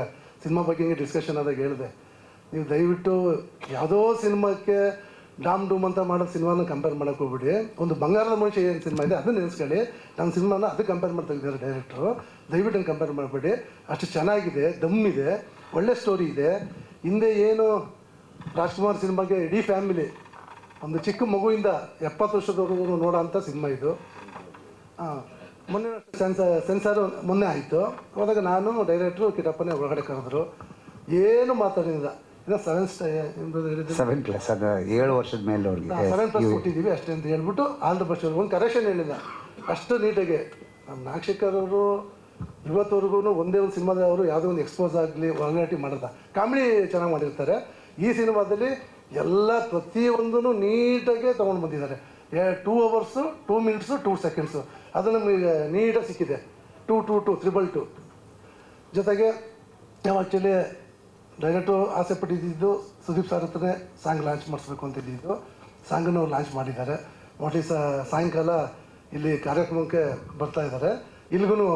ಸಿನಿಮಾ ಬಗ್ಗೆ ಡಿಸ್ಕಷನ್ ಆದಾಗ ಹೇಳಿದೆ, ನೀವು ದಯವಿಟ್ಟು ಯಾವುದೋ ಸಿನಿಮಾಕ್ಕೆ ಡಾಮ್ ಡೂಮ್ ಅಂತ ಮಾಡೋ ಸಿನಿಮಾನ ಕಂಪೇರ್ ಮಾಡೋಕೆ ಹೋಗ್ಬಿಡಿ. ಒಂದು ಬಂಗಾರದ ಮನುಷ್ಯ ಏನು ಸಿನಿಮಾ ಇದೆ, ಅದನ್ನ ನೆನೆಸ್ಕೊಳ್ಳಿ ನಮ್ಮ ಸಿನಿಮಾನ ಅದು ಕಂಪೇರ್ ಮಾಡ್ತಾ ಇದ್ದಾರೆ ಡೈರೆಕ್ಟ್ರು ದಯವಿಟ್ಟು ಕಂಪೇರ್ ಮಾಡಬೇಡಿ. ಅಷ್ಟು ಚೆನ್ನಾಗಿದೆ, ದಮ್ ಇದೆ, ಒಳ್ಳೆ ಸ್ಟೋರಿ ಇದೆ. ಹಿಂದೆ ಏನು ರಾಜ್ಕುಮಾರ್ ಸಿನಿಮಾಗೆ ಇಡೀ ಫ್ಯಾಮಿಲಿ ಒಂದು ಚಿಕ್ಕ ಮಗುವಿಂದ ಎಪ್ಪತ್ತು ವರ್ಷದವರೆಗೂ ನೋಡೋಂಥ ಸಿನಿಮಾ ಇದು. ಮೊನ್ನೆ ಸೆನ್ಸಾರ್ ಸೆನ್ಸಾರ್ ಮೊನ್ನೆ ಆಯಿತು. ಹೋದಾಗ ನಾನು ಡೈರೆಕ್ಟ್ರು ಕಿಟಪ್ಪನೇ ಒಳಗಡೆ ಕರೆದ್ರು. ಏನು ಮಾತಾಡಿಲ್ಲ. ಇನ್ನು ಸೆವೆನ್ ಸೆವೆನ್ ಪ್ಲಸ್ ಅದು ಏಳು ವರ್ಷದ ಮೇಲೆ ಅವ್ರಿಗೆ. ಸೆವೆನ್ ಪ್ಲಸ್ ಕೊಟ್ಟಿದ್ದೀವಿ ಅಷ್ಟೇ ಅಂತ ಹೇಳ್ಬಿಟ್ಟು ಆಲ್ ದ ಬೆಸ್ಟ್ ಒಂದು ಕರೆಕ್ಷನ್ ಹೇಳಿಲ್ಲ ಅಷ್ಟು ನೀಟಾಗಿ. ನಮ್ಮ ಅವರು ಇವತ್ತವರೆಗೂ ಒಂದೇ ಒಂದು ಸಿನಿಮಾದವರು ಯಾವುದೋ ಒಂದು ಎಕ್ಸ್ಪೋಸ್ ಆಗಲಿ ಒಳನಾಟಿ ಮಾಡಲ್ಲ ಕಾಮಿಡಿ ಚೆನ್ನಾಗಿ ಮಾಡಿರ್ತಾರೆ. ಈ ಸಿನಿಮಾದಲ್ಲಿ ಎಲ್ಲ ಪ್ರತಿಯೊಂದೂ ನೀಟಾಗೆ ತೊಗೊಂಡು ಬಂದಿದ್ದಾರೆ. Two hours two minutes two seconds ಅದು ನಮಗೆ ನೀಟಾಗಿ ಸಿಕ್ಕಿದೆ. Two two two triple two ಜೊತೆಗೆ, ನಾವು ಆ್ಯಕ್ಚುಲಿ ಡೈರೆಕ್ಟು ಆಸೆ ಪಟ್ಟಿದ್ದು ಸುದೀಪ್ ಸರ್ ಹತ್ರನೇ ಸಾಂಗ್ ಲಾಂಚ್ ಮಾಡಿಸ್ಬೇಕು ಅಂತ ಇದ್ದಿದ್ದು. ಸಾಂಗನ್ನು ಅವ್ರು ಲಾಂಚ್ ಮಾಡಿದ್ದಾರೆ. ಮೋಸ್ಟ್ಲಿ ಸಾಯಂಕಾಲ ಇಲ್ಲಿ ಕಾರ್ಯಕ್ರಮಕ್ಕೆ ಬರ್ತಾ ಇದ್ದಾರೆ. ಇಲ್ಲಿಗೂ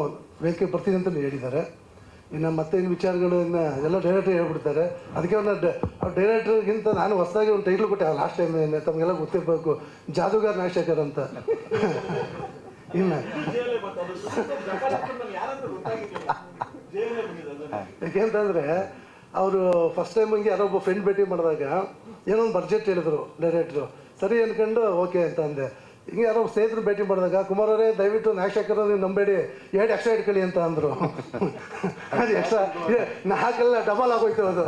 ವೇದಿಕೆ ಬರ್ತೀನಿ ಅಂತ ಹೇಳಿದ್ದಾರೆ. ಇನ್ನು ಮತ್ತೆ ಇನ್ನು ವಿಚಾರಗಳು ಇನ್ನು ಎಲ್ಲ ಡೈರೆಕ್ಟ್ರ್ ಹೇಳ್ಬಿಡ್ತಾರೆ. ಅದಕ್ಕೆ ಅವ್ರನ್ನ ಅವ್ರು ಡೈರೆಕ್ಟ್ರಿಗಿಂತ ನಾನು ಹೊಸದಾಗಿ ಒಂದು ಟೈಟ್ಲ್ ಕೊಟ್ಟೆ ಲಾಸ್ಟ್ ಟೈಮ್ ತಮಗೆಲ್ಲ ಗೊತ್ತಿರಬೇಕು, ಜಾದೂಗಾರ್ ನಾಶಕರ್ ಅಂತ. ಇನ್ನು ಯಾಕೆಂತಂದರೆ, ಅವರು ಫಸ್ಟ್ ಟೈಮ್ ಹಂಗೆ ಯಾರೋ ಒಬ್ಬ ಫ್ರೆಂಡ್ ಭೇಟಿ ಮಾಡಿದಾಗ ಏನೋ ಒಂದು ಬಜೆಟ್ ಹೇಳಿದ್ರು ಡೈರೆಕ್ಟ್ರು ಸರಿ ಅಂದ್ಕೊಂಡು ಓಕೆ ಅಂತ ಅಂದೆ. ಹಿಂಗೆ ಯಾರೋ ಸ್ನೇಹಿತರು ಭೇಟಿ ಮಾಡಿದಾಗ, ಕುಮಾರ್ ಅವರೇ, ದಯವಿಟ್ಟು ನಾಯಕರು ನೀವು ನಂಬೇಡಿ. ಎರಡು ಎಕ್ಸ್ಟ್ರಾ ಇಟ್ಕೊಳ್ಳಿ ಅಂತ ಅಂದರು. ಅದು ಎಕ್ಸ್ಟ್ರಾ ನಾಲ್ಕೆಲ್ಲ ಡಬಲ್ ಆಗೋಯ್ತು ಅದು.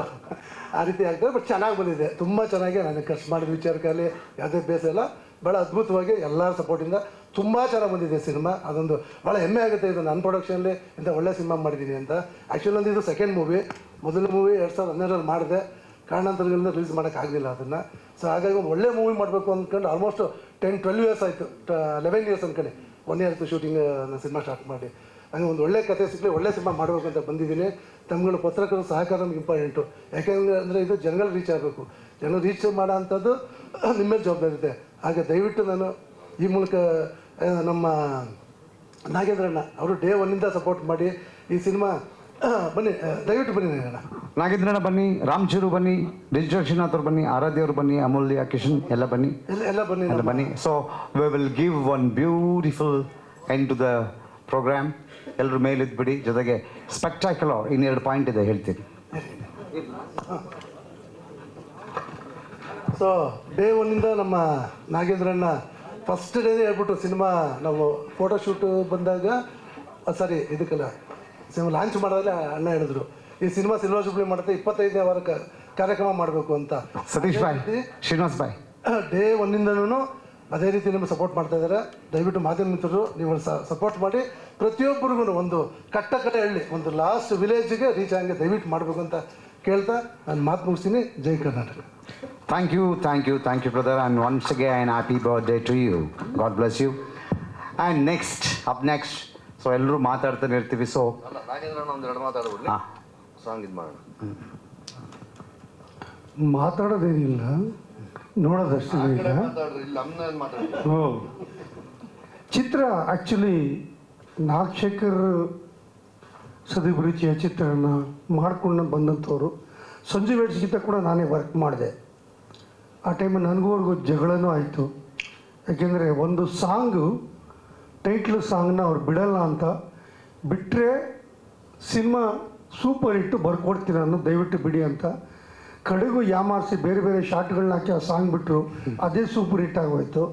ಆ ರೀತಿ ಆಗ್ತದೆ ಬಟ್ ಚೆನ್ನಾಗಿ ಬಂದಿದೆ. ತುಂಬ ಚೆನ್ನಾಗಿ ನನಗೆ ಖರ್ಚು ಮಾಡಿದ ವಿಚಾರಕ್ಕಾಗಲಿ ಯಾವುದೇ ಬೇಸ ಇಲ್ಲ. ಭಾಳ ಅದ್ಭುತವಾಗಿ ಎಲ್ಲರ ಸಪೋರ್ಟಿಂದ ತುಂಬ ಚೆನ್ನಾಗಿ ಬಂದಿದೆ ಸಿನಿಮಾ. ಅದೊಂದು ಭಾಳ ಹೆಮ್ಮೆ ಆಗುತ್ತೆ ಇದು ನನ್ನ ಪ್ರೊಡಕ್ಷನಲ್ಲಿ ಇಂಥ ಒಳ್ಳೆ ಸಿನಿಮಾ ಮಾಡಿದ್ದೀನಿ ಅಂತ. ಆ್ಯಕ್ಚುಲಿ ಒಂದು ಇದು ಸೆಕೆಂಡ್ ಮೂವಿ ಮೊದಲ ಮೂವಿ ಎರಡು ಸಾವಿರದ ಹನ್ನೆರಡರಲ್ಲಿ ಮಾಡಿದೆ. ಕಾರಣಾಂತರಗಳಿಂದ ರಿಲೀಸ್ ಮಾಡೋಕ್ಕಾಗಲಿಲ್ಲ ಅದನ್ನು. ಸೊ ಹಾಗಾಗಿ ಒಂದು ಒಳ್ಳೆ ಮೂವಿ ಮಾಡಬೇಕು ಅಂದ್ಕೊಂಡು ಆಲ್ಮೋಸ್ಟ್ ಟೆನ್ ಟ್ವೆಲ್ವ್ ಇಯರ್ಸ್ ಆಯಿತು. ಲೆವೆನ್ ಇಯರ್ಸ್ ಅಂದ್ಕೊಳ್ಳಿ ಒನ್ ಇಯರ್ ಶೂಟಿಂಗ್ ನಾನು ಸಿನಿಮಾ ಸ್ಟಾರ್ಟ್ ಮಾಡಿ. ಹಂಗೆ ಒಂದು ಒಳ್ಳೆ ಕತೆ ಸಿಕ್ಕಲಿ ಒಳ್ಳೆ ಸಿನಿಮಾ ಮಾಡಬೇಕು ಅಂತ ಬಂದಿದ್ದೀನಿ. ತಮ್ಮಗಳು ಪತ್ರಕರ್ತರ ಸಹಕಾರ ನಮ್ಗೆ ಇಂಪಾರ್ಟೆಂಟು. ಯಾಕೆಂದರೆ, ಅಂದರೆ ಇದು ಜನಗಳ ರೀಚ್ ಆಗಬೇಕು. ಜನ ರೀಚ್ ಮಾಡೋ ಅಂಥದ್ದು ನಿಮ್ಮ ಜವಾಬ್ದಾರಿ ಇದೆ. ಹಾಗೆ ದಯವಿಟ್ಟು ನಾನು ಈ ಮೂಲಕ ನಮ್ಮ ನಾಗೇಂದ್ರಣ್ಣ ಅವರು ಡೇ ಒನ್ನಿಂದ ಸಪೋರ್ಟ್ ಮಾಡಿ ಈ ಸಿನಿಮಾ ಬನ್ನಿ ದಯವಿಟ್ಟು ಬನ್ನಿ ನಾಗೇಂದ್ರಣ್ಣ ನಾಗೇಂದ್ರಣ್ಣ ಬನ್ನಿ ರಾಮ್ಚೂರು ಬನ್ನಿ ಡಿಜಿಟಲ್ ಶ್ರೀನಾಥ್ ಅವ್ರು ಬನ್ನಿ ಆರಾಧ್ಯ ಅವರು ಬನ್ನಿ ಅಮೂಲ್ಯ ಕಿಶನ್ ಎಲ್ಲ ಬನ್ನಿ. ಎಲ್ಲ ಎಲ್ಲ ಬನ್ನಿ ಎಲ್ಲ ಬನ್ನಿ. So we will give one beautiful end to the programme ಎಲ್ಲರೂ ಮೇಲಿದ್ಬಿಡಿ. ಜೊತೆಗೆ ಸ್ಪೆಕ್ಟಾಕ್ಯುಲರ್ ಇನ್ನೆರಡು ಪಾಯಿಂಟ್ ಇದೆ ಹೇಳ್ತೀನಿ. ಸೊ ಡೇ ಒನ್ನಿಂದ ನಮ್ಮ ನಾಗೇಂದ್ರಣ್ಣ ಫಸ್ಟ್ ಡೇನೇ ಹೇಳ್ಬಿಟ್ಟು ಸಿನಿಮಾ ನಾವು ಫೋಟೋಶೂಟ್ ಬಂದಾಗ ಸಾರಿ ಇದಕ್ಕೆಲ್ಲ ಸಿನಿಮಾ ಲಾಂಚ್ ಮಾಡಿದ್ರೆ ಅಣ್ಣ ಹೇಳಿದ್ರು ಈ ಸಿನಿಮಾ ಸಿಲ್ವರ್ ಜುಬ್ಲಿ ಮಾಡುತ್ತೆ ಇಪ್ಪತ್ತೈದನೇ ವಾರ ಕಾರ್ಯಕ್ರಮ ಮಾಡಬೇಕು ಅಂತ. ಸತೀಶ್ ಬಾಯ್ ಶ್ರೀನಿವಾಸ್ ಬಾಯ್ ಡೇ ಒನ್ನಿಂದನೂ ಅದೇ ರೀತಿ ನಿಮಗೆ ಸಪೋರ್ಟ್ ಮಾಡ್ತಾ ಇದ್ದಾರೆ. ದಯವಿಟ್ಟು ಮಾಧ್ಯಮ ಮಿತ್ರರು ನೀವು ಸಪೋರ್ಟ್ ಮಾಡಿ. ಪ್ರತಿಯೊಬ್ಬರಿಗೂ ಒಂದು ಕಟ್ಟ ಕಟ್ಟ ಹಳ್ಳಿ ಒಂದು ಲಾಸ್ಟ್ ವಿಲೇಜ್ಗೆ ರೀಚ್ ಆಗಂಗೆ ದಯವಿಟ್ಟು ಮಾಡಬೇಕು ಅಂತ ಕೇಳ್ತಾ ನಾನು ಮಾತು ಮುಗಿಸ್ತೀನಿ. ಜೈ Karnataka. Thank you thank you thank you brother And again happy birthday to you God bless you and next up next, so ಎಲ್ಲರೂ ಮಾತಾಡ್ತಾನೆ ಇರ್ತೀವಿ. ಸೊ ಸಾಂಗ್ ಇದು ಮಾಡೋಣ. ಮಾತಾಡೋದೇನಿಲ್ಲ ನೋಡೋದಷ್ಟೇ ಇಲ್ಲ. ಚಿತ್ರ ಆ್ಯಕ್ಚುಲಿ ನಾಗಶೇಖರ್ ಸದಿ ರೀತಿಯ ಚಿತ್ರನ ಮಾಡ್ಕೊಂಡು ಬಂದಂಥವ್ರು. ಸಂಜು ವೆಡ್ಸ್ಗಿಂತ ಕೂಡ ನಾನೇ ವರ್ಕ್ ಮಾಡಿದೆ. ಆ ಟೈಮಲ್ಲಿ ನನಗೂ ಅವ್ರಿಗೂ ಜಗಳನೂ ಆಯಿತು. ಯಾಕೆಂದರೆ ಒಂದು ಸಾಂಗು ಟೈಟ್ಲ್ ಸಾಂಗ್ನ ಅವ್ರು ಬಿಡಲ್ಲ ಅಂತ ಬಿಟ್ಟರೆ ಸಿನಿಮಾ ಸೂಪರ್ ಹಿಟ್ಟು ಬರ್ಕೊಡ್ತೀನಿ ನಾನು ದಯವಿಟ್ಟು ಬಿಡಿ ಅಂತ. ಕಡೆಗೂ ಯಾಮಾರಿಸಿ ಬೇರೆ ಬೇರೆ ಶಾರ್ಟ್ಗಳನ್ನ ಹಾಕಿ ಆ ಸಾಂಗ್ ಬಿಟ್ಟರು ಅದೇ ಸೂಪರ್ ಹಿಟ್ ಆಗೋಯ್ತು.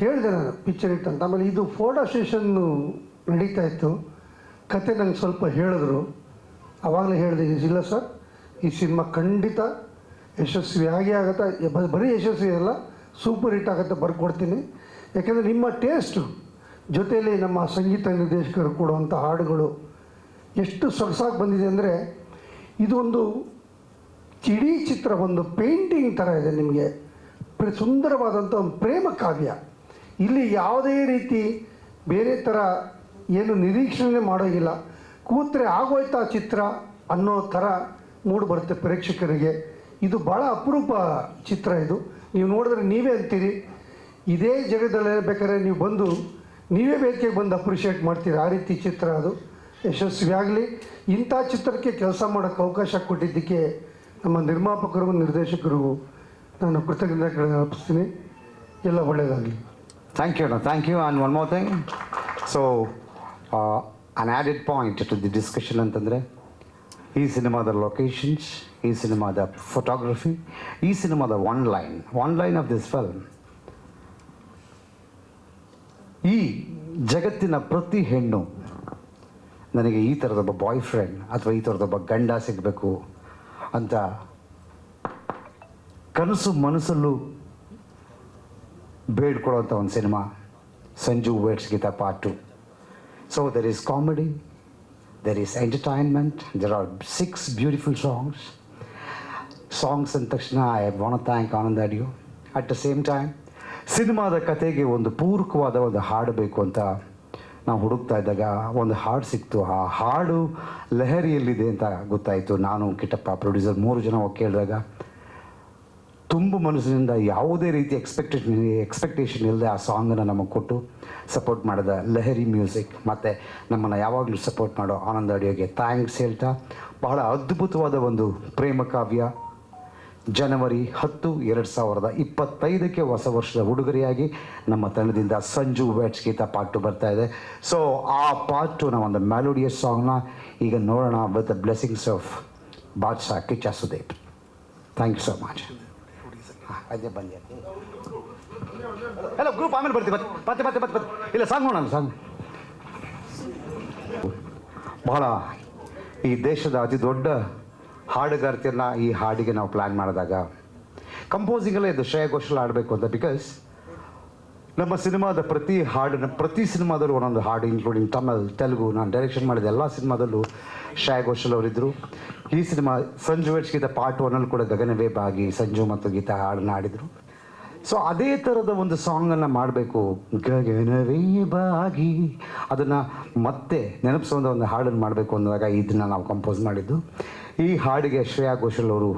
ಹೇಳಿದೆ ನಾನು ಪಿಕ್ಚರ್ ಹಿಟ್ ಅಂತ. ಆಮೇಲೆ ಇದು ಫೋಟೋ ಸೆಷನ್ನು ನಡೀತಾ ಇತ್ತು. ಕತೆ ನಂಗೆ ಸ್ವಲ್ಪ ಹೇಳಿದ್ರು. ಆವಾಗಲೇ ಹೇಳಿದೆ ಇಲ್ಲ ಸರ್ ಈ ಸಿನಿಮಾ ಖಂಡಿತ ಯಶಸ್ವಿ ಆಗೇ ಆಗುತ್ತೆ. ಬರೀ ಯಶಸ್ವಿ ಅಲ್ಲ ಸೂಪರ್ ಹಿಟ್ ಆಗುತ್ತೆ. ಬರ್ಕೊಡ್ತೀನಿ. ಯಾಕೆಂದರೆ ನಿಮ್ಮ ಟೇಸ್ಟು ಜೊತೆಯಲ್ಲಿ ನಮ್ಮ ಸಂಗೀತ ನಿರ್ದೇಶಕರು ಕೊಡುವಂಥ ಹಾಡುಗಳು ಎಷ್ಟು ಸೊಗಸಾಗಿ ಬಂದಿದೆ ಅಂದರೆ ಇದೊಂದು ಚಿಡಿ ಚಿತ್ರ, ಒಂದು ಪೇಂಟಿಂಗ್ ಥರ ಇದೆ ನಿಮಗೆ. ಪ್ರ- ಸುಂದರವಾದಂಥ ಒಂದು ಪ್ರೇಮ ಕಾವ್ಯ. ಇಲ್ಲಿ ಯಾವುದೇ ರೀತಿ ಬೇರೆ ಥರ ಏನು ನಿರೀಕ್ಷಣೆ ಮಾಡೋಂಗಿಲ್ಲ. ಕೂತ್ರೆ ಆಗೋಯ್ತಾ ಚಿತ್ರ ಅನ್ನೋ ಥರ ಮೂಡು ಬರುತ್ತೆ ಪ್ರೇಕ್ಷಕರಿಗೆ. ಇದು ಭಾಳ ಅಪರೂಪ ಚಿತ್ರ ಇದು. ನೀವು ನೋಡಿದ್ರೆ ನೀವೇ ಅಂತೀರಿ. ಇದೇ ಜಗದಲ್ಲಿ ಬೇಕಾದ್ರೆ ನೀವು ಬಂದು ನೀವೇ ಬೇಕೇ ಬಂದು ಅಪ್ರಿಷಿಯೇಟ್ ಮಾಡ್ತೀರಾ? ಆ ರೀತಿ ಚಿತ್ರ ಅದು. ಯಶಸ್ವಿ ಆಗಲಿ ಇಂಥ ಚಿತ್ರಕ್ಕೆ ಕೆಲಸ ಮಾಡೋಕ್ಕೆ ಅವಕಾಶ ಕೊಟ್ಟಿದ್ದಕ್ಕೆ ನಮ್ಮ ನಿರ್ಮಾಪಕರಿಗೂ, ನಿರ್ದೇಶಕರಿಗೂ ನಾನು ಕೃತಜ್ಞತೆ ಅರ್ಪಿಸ್ತೀನಿ ಎಲ್ಲ ಒಳ್ಳೆಯದಾಗಲಿ. ಥ್ಯಾಂಕ್ ಯು ಅಣ್ಣ. Thank you on one more thing so an added point to the discussion ಅಂತಂದರೆ, ಈ ಸಿನಿಮಾದ ಲೊಕೇಶನ್ಸ್ ಈ ಸಿನಿಮಾದ ಫೋಟೋಗ್ರಫಿ ಈ ಸಿನಿಮಾದ one line one line of this film ಈ ಜಗತ್ತಿನ ಪ್ರತಿ ಹೆಣ್ಣು ನನಗೆ ಈ ಥರದೊಬ್ಬ ಬಾಯ್ ಫ್ರೆಂಡ್ ಅಥವಾ ಈ ಥರದೊಬ್ಬ ಗಂಡ ಸಿಗಬೇಕು ಅಂತ ಕನಸು ಮನಸ್ಸಲ್ಲೂ ಬೇಡ್ಕೊಳ್ಳೋಂಥ ಒಂದು cinema Sanju weds Geetha part two so there is comedy there is entertainment there are six beautiful songs songs ಅಂದ ತಕ್ಷಣ I want thank Anand audio at the same time ಸಿನಿಮಾದ ಕತೆಗೆ ಒಂದು ಪೂರಕವಾದ ಒಂದು ಹಾಡು ಬೇಕು ಅಂತ ನಾವು ಹುಡುಕ್ತಾ ಇದ್ದಾಗ ಒಂದು ಹಾಡು ಸಿಕ್ತು. ಆ ಹಾಡು ಲಹರಿಯಲ್ಲಿದೆ ಅಂತ ಗೊತ್ತಾಯಿತು. ನಾನು ಕಿಟ್ಟಪ್ಪ ಪ್ರೊಡ್ಯೂಸರ್ ಮೂರು ಜನ ಕೇಳಿದಾಗ, ತುಂಬ ಮನಸ್ಸಿನಿಂದ ಯಾವುದೇ ರೀತಿ ಎಕ್ಸ್ಪೆಕ್ಟೇಷನ್ ಎಕ್ಸ್ಪೆಕ್ಟೇಷನ್ ಇಲ್ಲದೆ ಆ ಸಾಂಗನ್ನು ನಮಗೆ ಕೊಟ್ಟು ಸಪೋರ್ಟ್ ಮಾಡಿದ ಲಹರಿ ಮ್ಯೂಸಿಕ್ ಮತ್ತು ನಮ್ಮನ್ನು ಯಾವಾಗಲೂ ಸಪೋರ್ಟ್ ಮಾಡೋ ಆನಂದ ಅಡಿಯೋಗೆ ಥ್ಯಾಂಕ್ಸ್ ಹೇಳ್ತಾ, ಬಹಳ ಅದ್ಭುತವಾದ ಒಂದು ಪ್ರೇಮ ಕಾವ್ಯ ಜನವರಿ ಹತ್ತು ಎರಡು ಸಾವಿರದ ಇಪ್ಪತ್ತೈದಕ್ಕೆ ಹೊಸ ವರ್ಷದ ಉಡುಗೊರೆಯಾಗಿ ನಮ್ಮ ತಂಡದಿಂದ ಸಂಜು ವೆಟ್ಸ್ ಗೀತ ಪಾಟು ಬರ್ತಾ ಇದೆ. ಸೊ ಆ ಪಾಟು ಒಂದು ಮೆಲೋಡಿಯಸ್ ಸಾಂಗ್ನ ಈಗ ನೋಡೋಣ with the blessings of Badshah Kichcha Sudeep. Thank you so much ಅದೇ ಬನ್ನಿ ಎಲ್ಲ ಗ್ರೂಪ್ ಆಮೇಲೆ ಬರ್ತೀವಿ ಮತ್ತೆ ಇಲ್ಲ ಸಾಂಗ್ ನೋಡೋಣ ಸಾಂಗ್ ಬಹಳ ಈ ದೇಶದ ಅತಿ ದೊಡ್ಡ ಹಾಡುಗಾರ್ತಿಯನ್ನ ಈ ಹಾಡಿಗೆ ನಾವು ಪ್ಲ್ಯಾನ್ ಮಾಡಿದಾಗ ಕಂಪೋಸಿಂಗಲ್ಲೇ ಇದು ಶ್ರೇಯ ಘೋಷಲ್ ಆಡಬೇಕು ಅಂತ ಬಿಕಾಸ್ ನಮ್ಮ ಸಿನಿಮಾದ ಪ್ರತಿ ಹಾಡಿನ, ಪ್ರತಿ ಸಿನಿಮಾದಲ್ಲೂ ಒಂದೊಂದು ಹಾಡು ಇನ್ಕ್ಲೂಡಿಂಗ್ ತಮಿಳ್, ತೆಲುಗು, ನಾನು ಡೈರೆಕ್ಷನ್ ಮಾಡಿದ ಎಲ್ಲ ಸಿನಿಮಾದಲ್ಲೂ ಶ್ರೇಯ ಘೋಷಲ್ ಅವರಿದ್ದರು ಈ cinema Sanju weds Geetha part ಒನ್ನಲ್ಲಿ ಕೂಡ ಗಗನವೇ ಬಾಗಿ ಸಂಜು ಮತ್ತು ಗೀತಾ ಹಾಡನ್ನು ಆಡಿದರು ಸೊ ಅದೇ ಥರದ ಒಂದು ಸಾಂಗನ್ನು ಮಾಡಬೇಕು. ಗಗನವೇ ಬಾಗಿ ಅದನ್ನು ಮತ್ತೆ ನೆನಪಿಸುವಂಥ ಒಂದು ಹಾಡನ್ನು ಮಾಡಬೇಕು ಅಂದಾಗ ಇದನ್ನು ನಾವು ಕಂಪೋಸ್ ಮಾಡಿದ್ದು. ಈ ಹಾಡಿಗೆ ಶ್ರೇಯಾ ಘೋಷಲ್ ಅವರು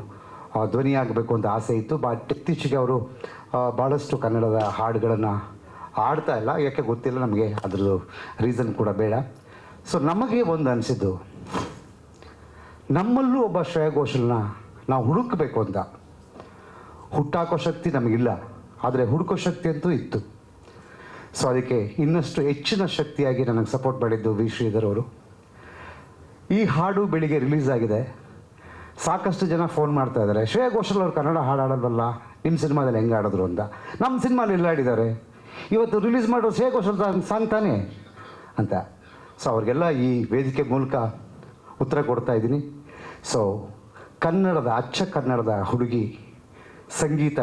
ಧ್ವನಿ ಧ್ವನಿಯಾಗಬೇಕು ಅಂತ ಆಸೆ ಇತ್ತು. ಬಟ್ ಇತ್ತೀಚೆಗೆ ಅವರು ಭಾಳಷ್ಟು ಕನ್ನಡದ ಹಾಡುಗಳನ್ನು ಹಾಡ್ತಾ ಇಲ್ಲ. ಯಾಕೆ ಗೊತ್ತಿಲ್ಲ ನಮಗೆ. ಅದ್ರದ್ದು ರೀಸನ್ ಕೂಡ ಬೇಡ. ಸೊ ನಮಗೆ ಒಂದು ಅನಿಸಿದ್ದು, ನಮ್ಮಲ್ಲೂ ಒಬ್ಬ ಶ್ರೇಯಾ ಘೋಷಲ್ನ ನಾವು ಹುಡುಕಬೇಕು ಅಂತ. ಹುಟ್ಟಾಕೋ ಶಕ್ತಿ ನಮಗಿಲ್ಲ. ಆದರೆ ಹುಡುಕೋ ಶಕ್ತಿ ಅಂತೂ ಇತ್ತು. ಸೊ ಅದಕ್ಕೆ ಇನ್ನಷ್ಟು ಹೆಚ್ಚಿನ ಶಕ್ತಿಯಾಗಿ ನನಗೆ ಸಪೋರ್ಟ್ ಮಾಡಿದ್ದು ವಿ ಶ್ರೀಧರ್ ಅವರು. ಈ ಹಾಡು ಬೆಳಿಗ್ಗೆ ರಿಲೀಸ್ ಆಗಿದೆ. ಸಾಕಷ್ಟು ಜನ ಫೋನ್ ಮಾಡ್ತಾ ಇದ್ದಾರೆ ಶ್ರೇಯ ಘೋಷಲ್ ಅವರು ಕನ್ನಡ ಹಾಡು ಆಡಲ್ವಲ್ಲ ನಿಮ್ಮ ಸಿನಿಮಾದಲ್ಲಿ ಹೆಂಗೆ ಆಡಿದ್ರು ಅಂತ. ನಮ್ಮ ಸಿನಿಮಾಲಿ ಎಲ್ಲ ಆಡಿದ್ದಾರೆ ಇವತ್ತು ರಿಲೀಸ್ ಮಾಡೋ ಶ್ರೇಯ ಘೋಷಲ್ ಸಾಂಗ್ ತಾನೇ? ಅಂತ. ಸೊ ಅವ್ರಿಗೆಲ್ಲ ಈ ವೇದಿಕೆ ಮೂಲಕ ಉತ್ತರ ಕೊಡ್ತಾ ಇದ್ದೀನಿ. ಸೊ ಕನ್ನಡದ, ಅಚ್ಚ ಕನ್ನಡದ ಹುಡುಗಿ, ಸಂಗೀತ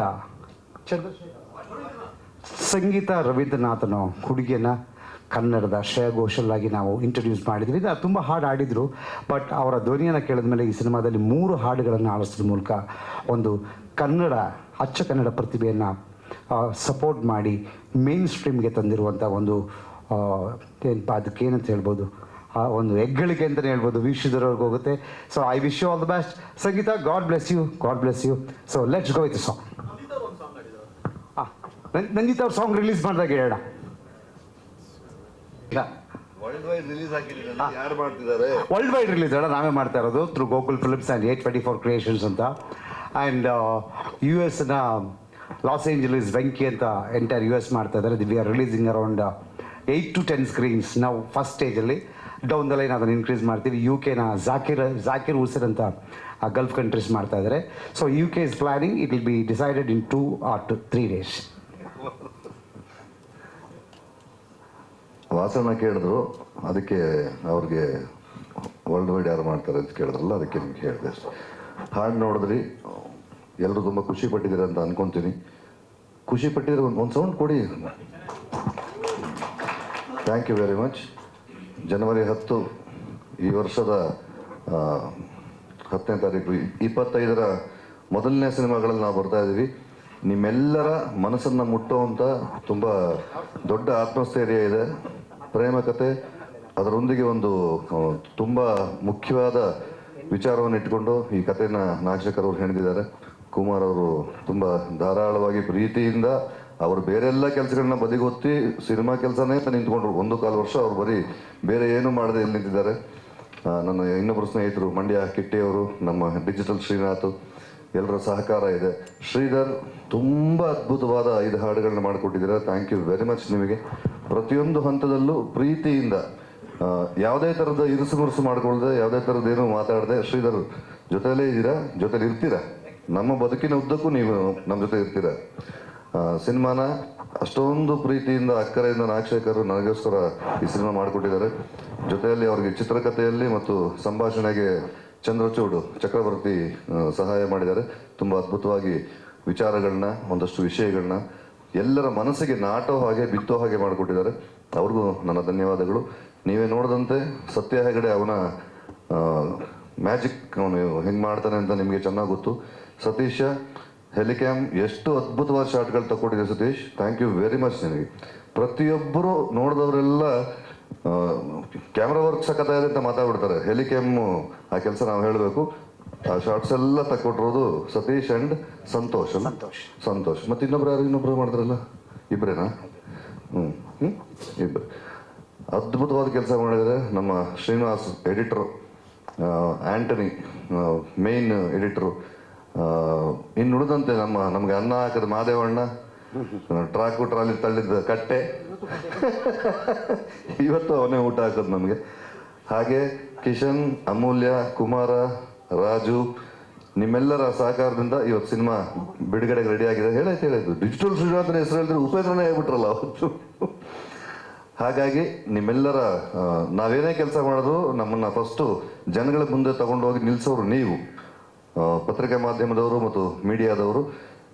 ಸಂಗೀತ ರವೀಂದ್ರನಾಥನ ಹುಡುಗಿಯನ್ನು ಕನ್ನಡದ ಶ್ರೇಯ ಘೋಷಲ್ ಆಗಿ ನಾವು ಇಂಟ್ರೊಡ್ಯೂಸ್ ಮಾಡಿದ್ವಿ. ಇದು ತುಂಬ ಹಾಡು ಆಡಿದರು ಬಟ್ ಅವರ ಧ್ವನಿಯನ್ನು ಕೇಳಿದ ಮೇಲೆ ಈ ಸಿನಿಮಾದಲ್ಲಿ ಮೂರು ಹಾಡುಗಳನ್ನು ಆಲಿಸಿದ ಮೂಲಕ ಒಂದು ಕನ್ನಡ ಅಚ್ಚ ಕನ್ನಡ ಪ್ರತಿಭೆಯನ್ನು ಸಪೋರ್ಟ್ ಮಾಡಿ ಮೇನ್ ಸ್ಟ್ರೀಮ್ಗೆ ತಂದಿರುವಂಥ ಒಂದು ಏನಪ್ಪ ಅದಕ್ಕೆ ಏನಂತ ಹೇಳ್ಬೋದು ಆ ಒಂದು ಹೆಗ್ಗಳಿಕೆ ಅಂತಲೇ ಹೇಳ್ಬೋದು ವೀಕ್ಷಿಸಿದವ್ರಿಗೆ ಹೋಗುತ್ತೆ. So I wish you all the best Sangeetha God bless you God bless you so let's go with song ಹಾಂ ನಂಜಿತ್ ಅವ್ರ ಸಾಂಗ್ ರಿಲೀಸ್ ಮಾಡಿದಾಗ ಹೇಳ ವರ್ಲ್ಡ್ ವೈಡ್ ರಿಲೀಸ್ ಆಗಿಲ್ಲ ಯಾರು ಮಾಡ್ತಿದ್ದಾರೆ? ವರ್ಲ್ಡ್ ವೈಡ್ ರಿಲೀಸ್ ಅಲ್ಲ ನಾವೇ ಮಾಡ್ತಾ ಇರೋದು through Gokul films and eight twenty four creations ಅಂತ ಆ್ಯಂಡ್ ಯು ಎಸ್ನ ಲಾಸ್ ಏಂಜಲೀಸ್ ವೆಂಕಿ ಅಂತ ಎಂಟೈರ್ ಯು ಎಸ್ ಮಾಡ್ತಾ ಇದ್ದಾರೆ. We are releasing around eight to ten screens ನಾವು ಫಸ್ಟ್ ಸ್ಟೇಜಲ್ಲಿ ಡೌನ್ ದ ಲೈನ್ ಅದನ್ನು ಇನ್ಕ್ರೀಸ್ ಮಾಡ್ತೀವಿ. ಯು ಕೆನ ಜಾಕಿರ್ ಜಾಕಿರ್ ಹುಸೇನ್ ಅಂತ ಗಲ್ಫ್ ಕಂಟ್ರೀಸ್ ಮಾಡ್ತಾ ಇದ್ದಾರೆ. So U K is planning it will be decided in two or two three days Vasana ಕೇಳಿದ್ರು, ಅದಕ್ಕೆ ಅವ್ರಿಗೆ ವರ್ಲ್ಡ್ ವೈಡ್ ಯಾರು ಮಾಡ್ತಾರೆ ಅಂತ ಕೇಳಿದ್ರಲ್ಲ, ಅದಕ್ಕೆ ನಿಮ್ಗೆ ಹೇಳಿದೆ ಹಾಡು ನೋಡಿದ್ರಿ ಎಲ್ಲರೂ ತುಂಬ ಖುಷಿ ಪಟ್ಟಿದ್ದೀರ ಅಂತ ಅನ್ಕೊಂತೀನಿ. ಖುಷಿ ಪಟ್ಟಿದ್ರೆ ಒಂದು ಒಂದು ಸೌಂಡ್ ಕೊಡಿ. ಥ್ಯಾಂಕ್ ಯು ವೆರಿ ಮಚ್ ಜನವರಿ ಹತ್ತು, ಈ ವರ್ಷದ ಹತ್ತನೇ ತಾರೀಕು, ಇಪ್ಪತ್ತೈದರ ಮೊದಲನೇ ಸಿನಿಮಾಗಳಲ್ಲಿ ನಾವು ಬರ್ತಾ ಇದ್ದೀವಿ. ನಿಮ್ಮೆಲ್ಲರ ಮನಸ್ಸನ್ನು ಮುಟ್ಟುವಂಥ ತುಂಬ ದೊಡ್ಡ ಆತ್ಮಸ್ಥೈರ್ಯ ಇದೆ. ಪ್ರೇಮ ಕತೆ ಅದರೊಂದಿಗೆ ಒಂದು ತುಂಬ ಮುಖ್ಯವಾದ ವಿಚಾರವನ್ನು ಇಟ್ಕೊಂಡು ಈ ಕಥೆಯನ್ನು ನಾಗಶೇಖರ್ ಅವರು ಹೇಳಿದ್ದಾರೆ. ಕುಮಾರ್ ಅವರು ತುಂಬ ಧಾರಾಳವಾಗಿ ಪ್ರೀತಿಯಿಂದ ಅವರು ಬೇರೆಲ್ಲ ಕೆಲಸಗಳನ್ನ ಬದಿಗೊತ್ತಿ ಸಿನಿಮಾ ಕೆಲಸನೇ ನಿಂತ್ಕೊಂಡ್ರು. ಒಂದು ಕಾಲು ವರ್ಷ ಅವ್ರು ಬರೀ ಬೇರೆ ಏನು ಮಾಡದೆ ಇಲ್ಲಿ ನಿಂತಿದ್ದಾರೆ. ನನ್ನ ಇನ್ನೊಬ್ಬರು ಸ್ನೇಹಿತರು ಮಂಡ್ಯ ಕಿಟ್ಟಿಯವರು, ನಮ್ಮ ಡಿಜಿಟಲ್ ಶ್ರೀನಾಥ್. ಎಲ್ಲರ ಸಹಕಾರ ಇದೆ. ಶ್ರೀಧರ್, ತುಂಬ ಅದ್ಭುತವಾದ ಐದು ಹಾಡುಗಳನ್ನ ಮಾಡಿಕೊಟ್ಟಿದ್ದೀರಾ. ಥ್ಯಾಂಕ್ ಯು ವೆರಿ ಮಚ್ ನಿಮಗೆ. ಪ್ರತಿಯೊಂದು ಹಂತದಲ್ಲೂ ಪ್ರೀತಿಯಿಂದ ಯಾವುದೇ ಥರದ ಇರುಸು ಮುರುಸು ಮಾಡಿಕೊಳ್ಳದೆ ಯಾವುದೇ ಥರದ್ದು ಏನು ಮಾತಾಡದೆ ಶ್ರೀಧರ್ ಜೊತೆಯಲ್ಲೇ ಇದ್ದೀರಾ? ಜೊತೆಲಿ ಇರ್ತೀರಾ? ನಮ್ಮ ಬದುಕಿನ ಉದ್ದಕ್ಕೂ ನೀವು ನಮ್ಮ ಜೊತೆ ಇರ್ತೀರಾ? ಸಿನಿಮಾನ ಅಷ್ಟೊಂದು ಪ್ರೀತಿಯಿಂದ, ಅಕ್ಕರೆಯಿಂದ ನಾಗಶೇಖರ್ ನನಗೋಸ್ಕರ ಈ ಸಿನಿಮಾ ಮಾಡಿಕೊಟ್ಟಿದ್ದಾರೆ. ಜೊತೆಯಲ್ಲಿ ಅವ್ರಿಗೆ ಚಿತ್ರಕಥೆಯಲ್ಲಿ ಮತ್ತು ಸಂಭಾಷಣೆಗೆ ಚಂದ್ರಚೂಡು ಚಕ್ರವರ್ತಿ ಸಹಾಯ ಮಾಡಿದ್ದಾರೆ. ತುಂಬ ಅದ್ಭುತವಾಗಿ ವಿಚಾರಗಳನ್ನ, ಒಂದಷ್ಟು ವಿಷಯಗಳನ್ನ ಎಲ್ಲರ ಮನಸ್ಸಿಗೆ ನಾಟೋ ಹಾಗೆ ಬಿತ್ತೋ ಹಾಗೆ ಮಾಡಿಕೊಟ್ಟಿದ್ದಾರೆ. ಅವ್ರಿಗೂ ನನ್ನ ಧನ್ಯವಾದಗಳು. ನೀವೇ ನೋಡಿದಂತೆ ಸತ್ಯ ಹೆಗಡೆ ಅವನ ಮ್ಯಾಜಿಕ್ ಅವನು ಹೆಂಗೆ ಮಾಡ್ತಾನೆ ಅಂತ ನಿಮಗೆ ಚೆನ್ನಾಗಿ ಗೊತ್ತು. ಸತೀಶ, ಹೆಲಿಕ್ಯಾಮ್, ಎಷ್ಟು ಅದ್ಭುತವಾದ ಶಾಟ್ಗಳು ತಗೊಂಡಿದೆ Satish. Thank you very much ನಿನಗೆ. ಪ್ರತಿಯೊಬ್ಬರು ನೋಡಿದವರೆಲ್ಲ ಕ್ಯಾಮ್ರಾ ವರ್ಕ್ ಸಖತ್ತಾಗಿದೆ ಅಂತ ಮಾತಾಡ್ಬಿಡ್ತಾರೆ. ಹೆಲಿಕೆಮ್ ಆ ಕೆಲಸ ನಾವು ಹೇಳಬೇಕು. ಆ ಶಾರ್ಟ್ಸ್ ಎಲ್ಲ ತಕ್ಕೊಟ್ಟಿರೋದು ಸತೀಶ್ ಅಂಡ್ ಸಂತೋಷ್ ಅಲ್ಲ? ಸಂತೋಷ್. ಸಂತೋಷ್. ಮತ್ತೆ ಇನ್ನೊಬ್ರು ಯಾರು ಇನ್ನೊಬ್ರು ಮಾಡಿದ್ರಲ್ಲ ಇಬ್ಬರೇನಾ ಹ್ಞೂ ಹ್ಞೂ ಇಬ್ಬರು ಅದ್ಭುತವಾದ ಕೆಲಸ ಮಾಡಿದರೆ ನಮ್ಮ Srinivas editor Antony main editor ಇನ್ನು ಉಳಿದಂತೆ ನಮ್ಮ ನಮಗೆ ಅನ್ನ ಹಾಕಿದ ಮಾದೇವಣ್ಣ ಟ್ರಾಕು ಟ್ರಾಲಿ ತಳ್ಳಿದ ಕಟ್ಟೆ. ಇವತ್ತು ಅವನೇ ಊಟ ಹಾಕೋದು ನಮಗೆ. ಹಾಗೆ ಕಿಶನ್, ಅಮೂಲ್ಯ, ಕುಮಾರ, ರಾಜು, ನಿಮ್ಮೆಲ್ಲರ ಸಹಕಾರದಿಂದ ಇವತ್ತು ಸಿನಿಮಾ ಬಿಡುಗಡೆಗೆ ರೆಡಿ ಆಗಿದೆ. ಹೇಳೈತೆ ಹೇಳಾಯ್ತು ಡಿಜಿಟಲ್ ಶ್ರೀನಾಥನ ಹೆಸರು ಹೇಳಿದ್ರೆ ಉಪೇಂದ್ರನೇ ಆಗ್ಬಿಟ್ರಲ್ಲ ಅವತ್ತು. ಹಾಗಾಗಿ ನಿಮ್ಮೆಲ್ಲರ ನಾವೇನೇ ಕೆಲಸ ಮಾಡೋದು, ನಮ್ಮನ್ನು ಫಸ್ಟು ಜನಗಳ ಮುಂದೆ ತಗೊಂಡೋಗಿ ನಿಲ್ಲಿಸೋರು ನೀವು. ಪತ್ರಿಕಾ ಮಾಧ್ಯಮದವರು ಮತ್ತು ಮೀಡಿಯಾದವರು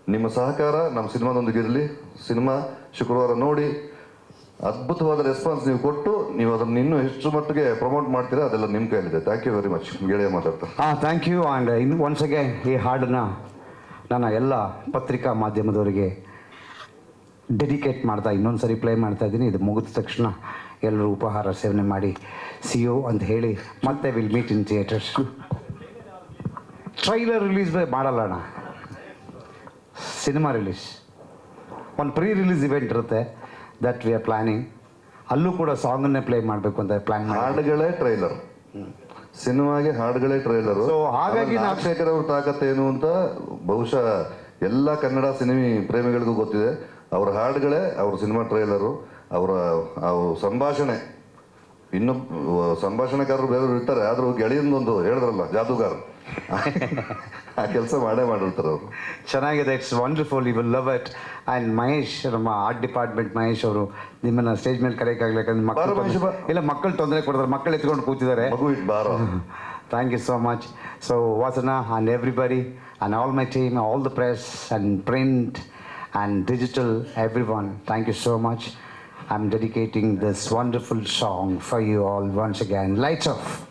ನಿಮ್ಮ ಸಹಕಾರ ನಮ್ಮ ಸಿನಿಮಾದೊಂದಿಗೆ ಇರಲಿ. ಸಿನಿಮಾ ಶುಕ್ರವಾರ ನೋಡಿ ಅದ್ಭುತವಾದ ರೆಸ್ಪಾನ್ಸ್ ನೀವು ಕೊಟ್ಟು ನೀವು ಅದನ್ನು ಇನ್ನೂ ಎಷ್ಟು ಮಟ್ಟಿಗೆ ಪ್ರಮೋಟ್ ಮಾಡ್ತೀರಾ, ಅದೆಲ್ಲ ನಿಮ್ಮ ಕೈಲಿದೆ ಥ್ಯಾಂಕ್ ಯು ವೆರಿ ಮಚ್ ಗೆಳೆಯ ಮಾತಾಡ್ತಾ. ಹಾಂ ಥ್ಯಾಂಕ್ ಯು ಆ್ಯಂಡ್ ಇನ್ನು ಒನ್ಸ್ ಅಗೇನ್ ಈ ಹಾಡನ್ನ ನನ್ನ ಎಲ್ಲ ಪತ್ರಿಕಾ ಮಾಧ್ಯಮದವರಿಗೆ ಡೆಡಿಕೇಟ್ ಮಾಡ್ತಾ ಇನ್ನೊಂದು ಸರಿ ಪ್ಲೇ ಮಾಡ್ತಾ ಇದ್ದೀನಿ. ಇದು ಮುಗಿದ ತಕ್ಷಣ ಎಲ್ಲರೂ ಉಪಹಾರ ಸೇವನೆ ಮಾಡಿ ಸಿ ಯು ಅಂತ ಹೇಳಿ ಮತ್ತೆ will meet in theatres trailer release ಮಾಡಲ್ಲ ಅಣ್ಣ. ಸಿನಿಮಾ ರಿಲೀಸ್ ಒಂದು ಪ್ರೀ ರಿಲೀಸ್ ಇವೆಂಟ್ ಇರುತ್ತೆ. ದಟ್ ವಿ ಆರ್ ಪ್ಲಾನಿಂಗ್ ಅಲ್ಲೂ ಕೂಡ ಸಾಂಗನ್ನೇ ಪ್ಲೇ ಮಾಡಬೇಕು ಅಂತ ಪ್ಲಾನ್ ಹಾಡುಗಳೇ ಟ್ರೈಲರ್ ಸಿನಿಮಾಗೆ ಹಾಡುಗಳೇ ಟ್ರೈಲರ್ ಹಾಗಾಗಿ ನಾಗಶೇಖರ್ ಅವ್ರ ತಾಕತ್ತೇನು ಅಂತ ಬಹುಶಃ ಎಲ್ಲ ಕನ್ನಡ ಸಿನಿಮಿ ಪ್ರೇಮಿಗಳಿಗೂ ಗೊತ್ತಿದೆ. ಅವ್ರ ಹಾಡುಗಳೇ ಅವ್ರ ಸಿನಿಮಾ ಟ್ರೈಲರು ಅವರ ಅವ್ರ ಸಂಭಾಷಣೆ. ಇನ್ನು ಸಂಭಾಷಣೆಕಾರರು ಬೇರೆ ಇರ್ತಾರೆ ಆದರೂ ಗೆಳೆಯಂದೊಂದು ಹೇಳಿದ್ರಲ್ಲ ಜಾದೂಗಾರ. ಆ ಕೆಲಸ ಮಾಡೇ ಮಾಡಿರ್ತಾರೆ ಅವರು. ಚೆನ್ನಾಗಿದೆ it's wonderful you will love it and Mahesh ನಮ್ಮ ಆರ್ಟ್ ಡಿಪಾರ್ಟ್ಮೆಂಟ್ ಮಹೇಶ್ ಅವರು ನಿಮ್ಮನ್ನ ಸ್ಟೇಜ್ ಮೇಲೆ ಕರೆಯಕ್ಕಾಗಲಿ ಯಾಕಂದ್ರೆ ಮಕ್ಕಳು ಇಲ್ಲ ಮಕ್ಕಳು ತೊಂದರೆ ಕೊಡ್ತಾರೆ ಮಕ್ಕಳು ಎತ್ಕೊಂಡು ಕೂತಿದ್ದಾರೆ. ಮಗು ಇಟ್ ಬಾರೋ. Thank you so much so Vasana and everybody and all my team all the press and print and digital everyone thank you so much I'm dedicating this wonderful song for you all once again. Lights off.